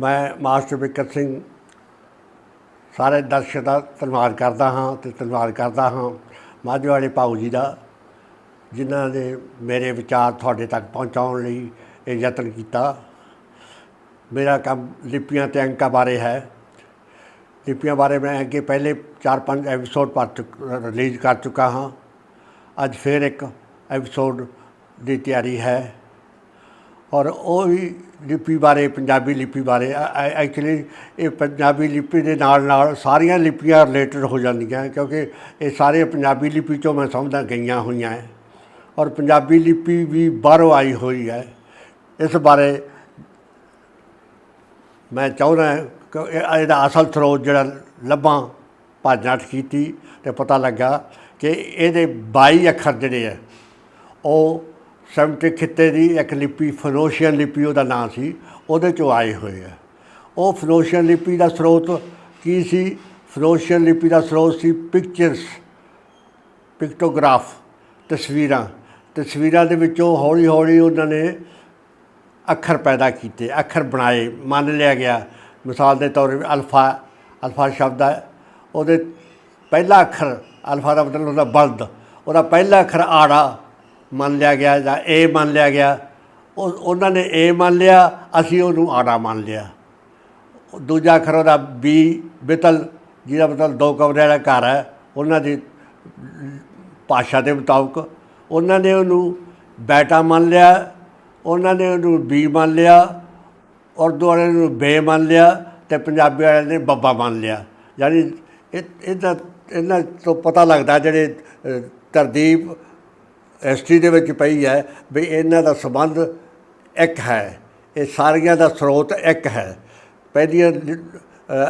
ਮੈਂ ਮਾਸਟਰ ਬਿਕਰ ਸਿੰਘ ਸਾਰੇ ਦਰਸ਼ਕਾਂ ਦਾ ਧੰਨਵਾਦ ਕਰਦਾ ਹਾਂ ਤੇ ਧੰਨਵਾਦ ਕਰਦਾ ਹਾਂ ਮਾਝੇ ਵਾਲੇ ਭਾਊ ਜੀ ਦਾ, ਜਿਨ੍ਹਾਂ ਨੇ ਮੇਰੇ ਵਿਚਾਰ ਤੁਹਾਡੇ ਤੱਕ ਪਹੁੰਚਾਉਣ ਲਈ ਇਹ ਯਤਨ ਕੀਤਾ। ਮੇਰਾ ਕੰਮ ਲਿਪੀਆਂ ਤੇ ਅੰਕਾਂ ਬਾਰੇ ਹੈ। ਲਿਪੀਆਂ ਬਾਰੇ ਮੈਂ ਅੱਗੇ ਪਹਿਲੇ 4-5 ਐਪੀਸੋਡ ਪਾ ਚੁੱਕ ਰਿਲੀਜ਼ ਕਰ ਚੁੱਕਾ ਹਾਂ। ਅੱਜ ਫਿਰ ਇੱਕ ਐਪੀਸੋਡ ਦੀ ਤਿਆਰੀ ਹੈ। ਔਰ ਉਹ ਵੀ ਲਿਪੀ ਬਾਰੇ, ਪੰਜਾਬੀ ਲਿਪੀ ਬਾਰੇ ਐਕਚੁਅਲੀ ਇਹ ਪੰਜਾਬੀ ਲਿਪੀ ਦੇ ਨਾਲ ਨਾਲ ਸਾਰੀਆਂ ਲਿਪੀਆਂ ਰਿਲੇਟਡ ਹੋ ਜਾਂਦੀਆਂ ਕਿਉਂਕਿ ਇਹ ਸਾਰੇ ਪੰਜਾਬੀ ਲਿਪੀ ਚੋਂ ਮੈਂ ਸਮਝਦਾ ਗਈਆਂ ਹੋਈਆਂ ਹੈ ਔਰ ਪੰਜਾਬੀ ਲਿਪੀ ਵੀ ਬਾਹਰੋਂ ਆਈ ਹੋਈ ਹੈ। ਇਸ ਬਾਰੇ ਮੈਂ ਚਾਹੁੰਦਾ ਕਿ ਇਹ- ਇਹਦਾ ਅਸਲ ਸਰੋਤ ਜਿਹੜਾ ਲੱਭਾਂ ਭਾਜਨਾਟ ਕੀਤੀ ਤੇ ਪਤਾ ਲੱਗਾ ਕਿ ਇਹਦੇ 22 ਅੱਖਰ ਜਿਹੜੇ ਆ, ਉਹ ਸੈਮਟਿਕ ਖਿੱਤੇ ਦੀ ਇੱਕ ਲਿਪੀ ਫਨੋਸ਼ੀਅਨ ਲਿਪੀ ਉਹਦਾ ਨਾਂ ਸੀ, ਉਹਦੇ ਚੋਂ ਆਏ ਹੋਏ ਆ। ਉਹ ਫਨੋਸ਼ੀਅਨ ਲਿਪੀ ਦਾ ਸਰੋਤ ਕੀ ਸੀ? ਫਨੋਸ਼ੀਅਨ ਲਿਪੀ ਦਾ ਸਰੋਤ ਸੀ ਪਿਕਚਰਸ, ਪਿਕਟੋਗ੍ਰਾਫ, ਤਸਵੀਰਾਂ। ਤਸਵੀਰਾਂ ਦੇ ਵਿੱਚੋਂ ਹੌਲੀ ਹੌਲੀ ਉਹਨਾਂ ਨੇ ਅੱਖਰ ਪੈਦਾ ਕੀਤੇ, ਅੱਖਰ ਬਣਾਏ, ਮੰਨ ਲਿਆ ਗਿਆ। ਮਿਸਾਲ ਦੇ ਤੌਰ 'ਤੇ ਅਲਫਾ ਅਲਫਾ ਸ਼ਬਦ ਹੈ ਉਹਦੇ ਪਹਿਲਾ ਅੱਖਰ ਅਲਫਾ ਦਾ ਮਤਲਬ ਹੁੰਦਾ ਬਲਦ, ਉਹਦਾ ਪਹਿਲਾ ਅੱਖਰ ਆੜਾ ਮੰਨ ਲਿਆ ਗਿਆ ਜਾਂ ਏ ਮੰਨ ਲਿਆ ਗਿਆ। ਉਹ ਉਹਨਾਂ ਨੇ ਏ ਮੰਨ ਲਿਆ ਅਸੀਂ ਉਹਨੂੰ ਆੜਾ ਮੰਨ ਲਿਆ। ਦੂਜਾ ਅੱਖਰ ਉਹਦਾ ਬੀ ਬਿਤਲ ਜਿਹਦਾ ਮਤਲਬ ਦੋ ਕਮਰੇ ਵਾਲਾ ਘਰ ਹੈ ਉਹਨਾਂ ਦੀ ਭਾਸ਼ਾ ਦੇ ਮੁਤਾਬਕ। ਉਹਨਾਂ ਨੇ ਉਹਨੂੰ ਬੈਟਾ ਮੰਨ ਲਿਆ ਉਹਨਾਂ ਨੇ ਉਹਨੂੰ ਬੀ ਮੰਨ ਲਿਆ ਉਰਦੂ ਵਾਲਿਆਂ ਨੂੰ ਬੇ ਮੰਨ ਲਿਆ ਤੇ ਪੰਜਾਬੀ ਵਾਲਿਆਂ ਨੇ ਬੱਬਾ ਮੰਨ ਲਿਆ। ਯਾਨੀ ਇਹ ਇਹਦਾ ਇਹਨਾਂ ਤੋਂ ਪਤਾ ਲੱਗਦਾ ਜਿਹੜੇ ਅ, ਤਰਦੀਪ ਹਿਸਟਰੀ ਦੇ ਵਿੱਚ ਪਈ ਹੈ ਵੀ ਇਹਨਾਂ ਦਾ ਸੰਬੰਧ ਇੱਕ ਹੈ। ਇਹ ਸਾਰੀਆਂ ਦਾ ਸਰੋਤ ਇੱਕ ਹੈ। ਪਹਿਲੀਆਂ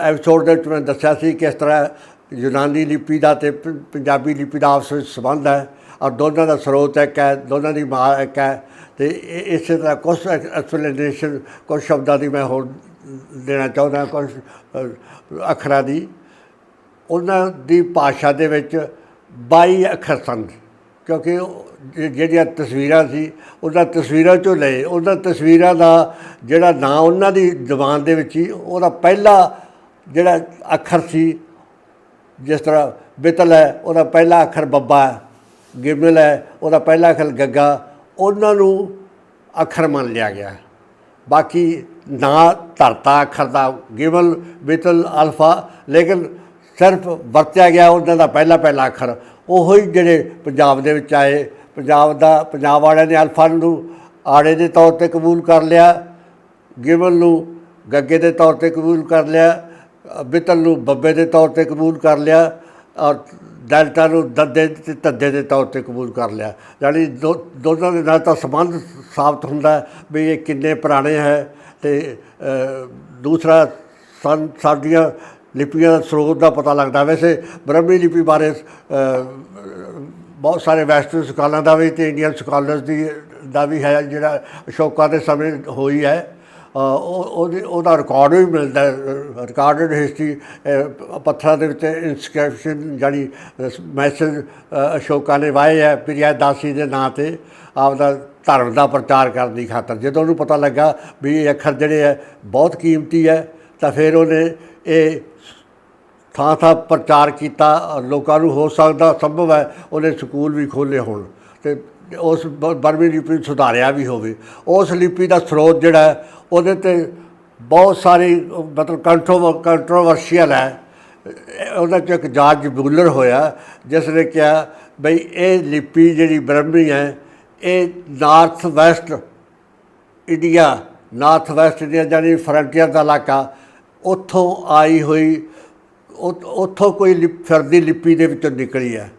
ਐਪੀਸੋਡ ਦੇ ਵਿੱਚ ਮੈਂ ਦੱਸਿਆ ਸੀ ਕਿਸ ਤਰ੍ਹਾਂ ਯੂਨਾਨੀ ਲਿਪੀ ਦਾ ਤੇ ਪੰਜਾਬੀ ਲਿਪੀ ਦਾ ਆਪਸ ਵਿੱਚ ਸੰਬੰਧ ਹੈ ਔਰ ਦੋਨਾਂ ਦਾ ਸਰੋਤ ਇੱਕ ਹੈ, ਦੋਨਾਂ ਦੀ ਮਾਂ ਇੱਕ ਹੈ ਤੇ ਇਹ- ਇਸੇ ਤਰ੍ਹਾਂ ਕੁਝ ਐਕਸਪਲੇਨੇਸ਼ਨ ਕੁਝ ਸ਼ਬਦਾਂ ਦੀ ਮੈਂ ਹੋਰ ਦੇਣਾ ਚਾਹੁੰਦਾ ਕੁਝ ਅੱਖਰਾਂ ਦੀ। ਉਹਨਾਂ ਦੀ ਭਾਸ਼ਾ ਦੇ ਵਿੱਚ 22 ਅੱਖਰ ਸਨ। ਕਿਉਂਕਿ ਉਹ ਜਿਹੜੀਆਂ ਤਸਵੀਰਾਂ ਸੀ ਉਹਨਾਂ ਤਸਵੀਰਾਂ ਚੋਂ ਲਏ। ਉਹਨਾਂ ਤਸਵੀਰਾਂ ਦਾ ਜਿਹੜਾ ਨਾਂ ਉਹਨਾਂ ਦੀ ਜ਼ਬਾਨ ਦੇ ਵਿੱਚ ਹੀ ਉਹਦਾ ਪਹਿਲਾ ਜਿਹੜਾ ਅੱਖਰ ਸੀ, ਜਿਸ ਤਰ੍ਹਾਂ ਬਿਤਲ ਹੈ, ਉਹਦਾ ਪਹਿਲਾ ਅੱਖਰ ਬੱਬਾ ਗਿਬਲ ਹੈ, ਉਹਦਾ ਪਹਿਲਾ ਅੱਖਰ ਗੱਗਾ। ਉਹਨਾਂ ਨੂੰ ਅੱਖਰ ਮੰਨ ਲਿਆ ਗਿਆ। ਬਾਕੀ ਨਾਂ ਧਰਤਾ ਅੱਖਰ ਦਾ ਗਿਮਲ ਬਿਤਲ, ਅਲਫਾ, ਲੇਕਿਨ ਸਿਰਫ ਵਰਤਿਆ ਗਿਆ ਉਹਨਾਂ ਦਾ ਪਹਿਲਾ ਪਹਿਲਾ ਅੱਖਰ। ਉਹੋ ਹੀ ਜਿਹੜੇ ਪੰਜਾਬ ਦੇ ਵਿੱਚ ਆਏ ਪੰਜਾਬ ਦਾ ਪੰਜਾਬ ਵਾਲਿਆਂ ਨੇ ਅਲਫਨ ਨੂੰ ਆੜੇ ਦੇ ਤੌਰ ਤੇ ਕਬੂਲ ਕਰ ਲਿਆ ਗਿਵਲ ਨੂੰ ਗੱਗੇ ਦੇ ਤੌਰ ਤੇ ਕਬੂਲ ਕਰ ਲਿਆ ਅ, ਬਿਤਲ ਨੂੰ ਬੱਬੇ ਦੇ ਤੌਰ ਤੇ ਕਬੂਲ ਕਰ ਲਿਆ ਔਰ ਡੈਲਟਾ ਨੂੰ ਦੱਦੇ ਤੇ ਧੱਦੇ ਦੇ ਤੌਰ ਤੇ ਕਬੂਲ ਕਰ ਲਿਆ। ਯਾਨੀ ਦੋ ਦੋਨਾਂ ਦੇ ਨਾਲ ਤਾਂ ਸੰਬੰਧ ਸਾਬਤ ਹੁੰਦਾ ਵੀ ਇਹ ਕਿੰਨੇ ਪੁਰਾਣੇ ਹੈ ਤੇ ਦੂਸਰਾ ਸਨ ਸਾਡੀਆਂ ਲਿਪੀਆਂ ਦਾ ਸਰੋਤ ਦਾ ਪਤਾ ਲੱਗਦਾ। ਵੈਸੇ ਬ੍ਰਹਮੀ ਲਿਪੀ ਬਾਰੇ ਬਹੁਤ ਸਾਰੇ ਵੈਸਟਰਨ ਸਕਾਲਰਾਂ ਦਾ ਵੀ ਤੇ ਇੰਡੀਅਨ ਸਕਾਲਰਸ ਦੀ, ਦਾ ਵੀ ਹੈ ਜਿਹੜਾ ਅਸ਼ੋਕਾ ਦੇ ਸਮੇਂ ਹੋਈ ਹੈ। ਉਹ, ਉਹਦੀ, ਉਹਦਾ ਰਿਕਾਰਡ ਵੀ ਮਿਲਦਾ ਰਿਕਾਰਡਡ ਹਿਸਟਰੀ ਪੱਥਰਾਂ ਦੇ ਵਿੱਚ ਇਨਸਕ੍ਰਿਪਸ਼ਨ ਜਿਹੜੀ ਮੈਸੇਜ ਅਸ਼ੋਕਾ ਨੇ ਵਾਏ ਹੈ ਪ੍ਰਿਆ ਦਾਸੀ ਦੇ ਨਾਂ ਤੇ ਆਪਦਾ ਧਰਮ ਦਾ ਪ੍ਰਚਾਰ ਕਰਨ ਦੀ ਖਾਤਰ। ਜਦੋਂ ਉਹਨੂੰ ਪਤਾ ਲੱਗਾ ਵੀ ਇਹ ਅੱਖਰ ਜਿਹੜੇ ਹੈ ਬਹੁਤ ਕੀਮਤੀ ਹੈ, ਤਾਂ ਫਿਰ ਉਹਨੇ ਇਹ ਥਾਂ ਥਾਂ ਪ੍ਰਚਾਰ ਕੀਤਾ, ਲੋਕਾਂ ਨੂੰ ਹੋ ਸਕਦਾ ਸੰਭਵ ਹੈ ਉਹਨੇ ਸਕੂਲ ਵੀ ਖੋਲ੍ਹੇ ਹੋਣ ਤੇ ਉਸ ਬ- ਬਰਮੀ ਲਿਪੀ ਨੂੰ ਸੁਧਾਰਿਆ ਵੀ ਹੋਵੇ। ਉਸ ਲਿਪੀ ਦਾ ਸਰੋਤ ਜਿਹੜਾ ਉਹਦੇ ਤੇ ਬਹੁਤ ਸਾਰੀ, ਮਤਲਬ ਕੰਟਰੋ ਕੰਟਰੋਵਰਸ਼ੀਅਲ ਹੈ। ਇਹ- ਉਹਦਾ ਇੱਕ ਜਾਰਜ ਬੂਲਰ ਹੋਇਆ, ਜਿਸ ਨੇ ਕਿਹਾ ਬਈ ਇਹ ਲਿਪੀ ਜਿਹੜੀ ਬ੍ਰਹਮੀ ਹੈ, ਇਹ north west India north west India ਜਾਨੀ ਫਰੰਟੀਅਰ ਦਾ ਇਲਾਕਾ ਉੱਥੋਂ ਆਈ ਹੋਈ ਉੱਥੋਂ ਕੋਈ ਲਿਪ- ਫਿਰਦੀ ਲਿਪੀ ਦੇ ਵਿੱਚੋਂ ਨਿਕਲੀ ਹੈ।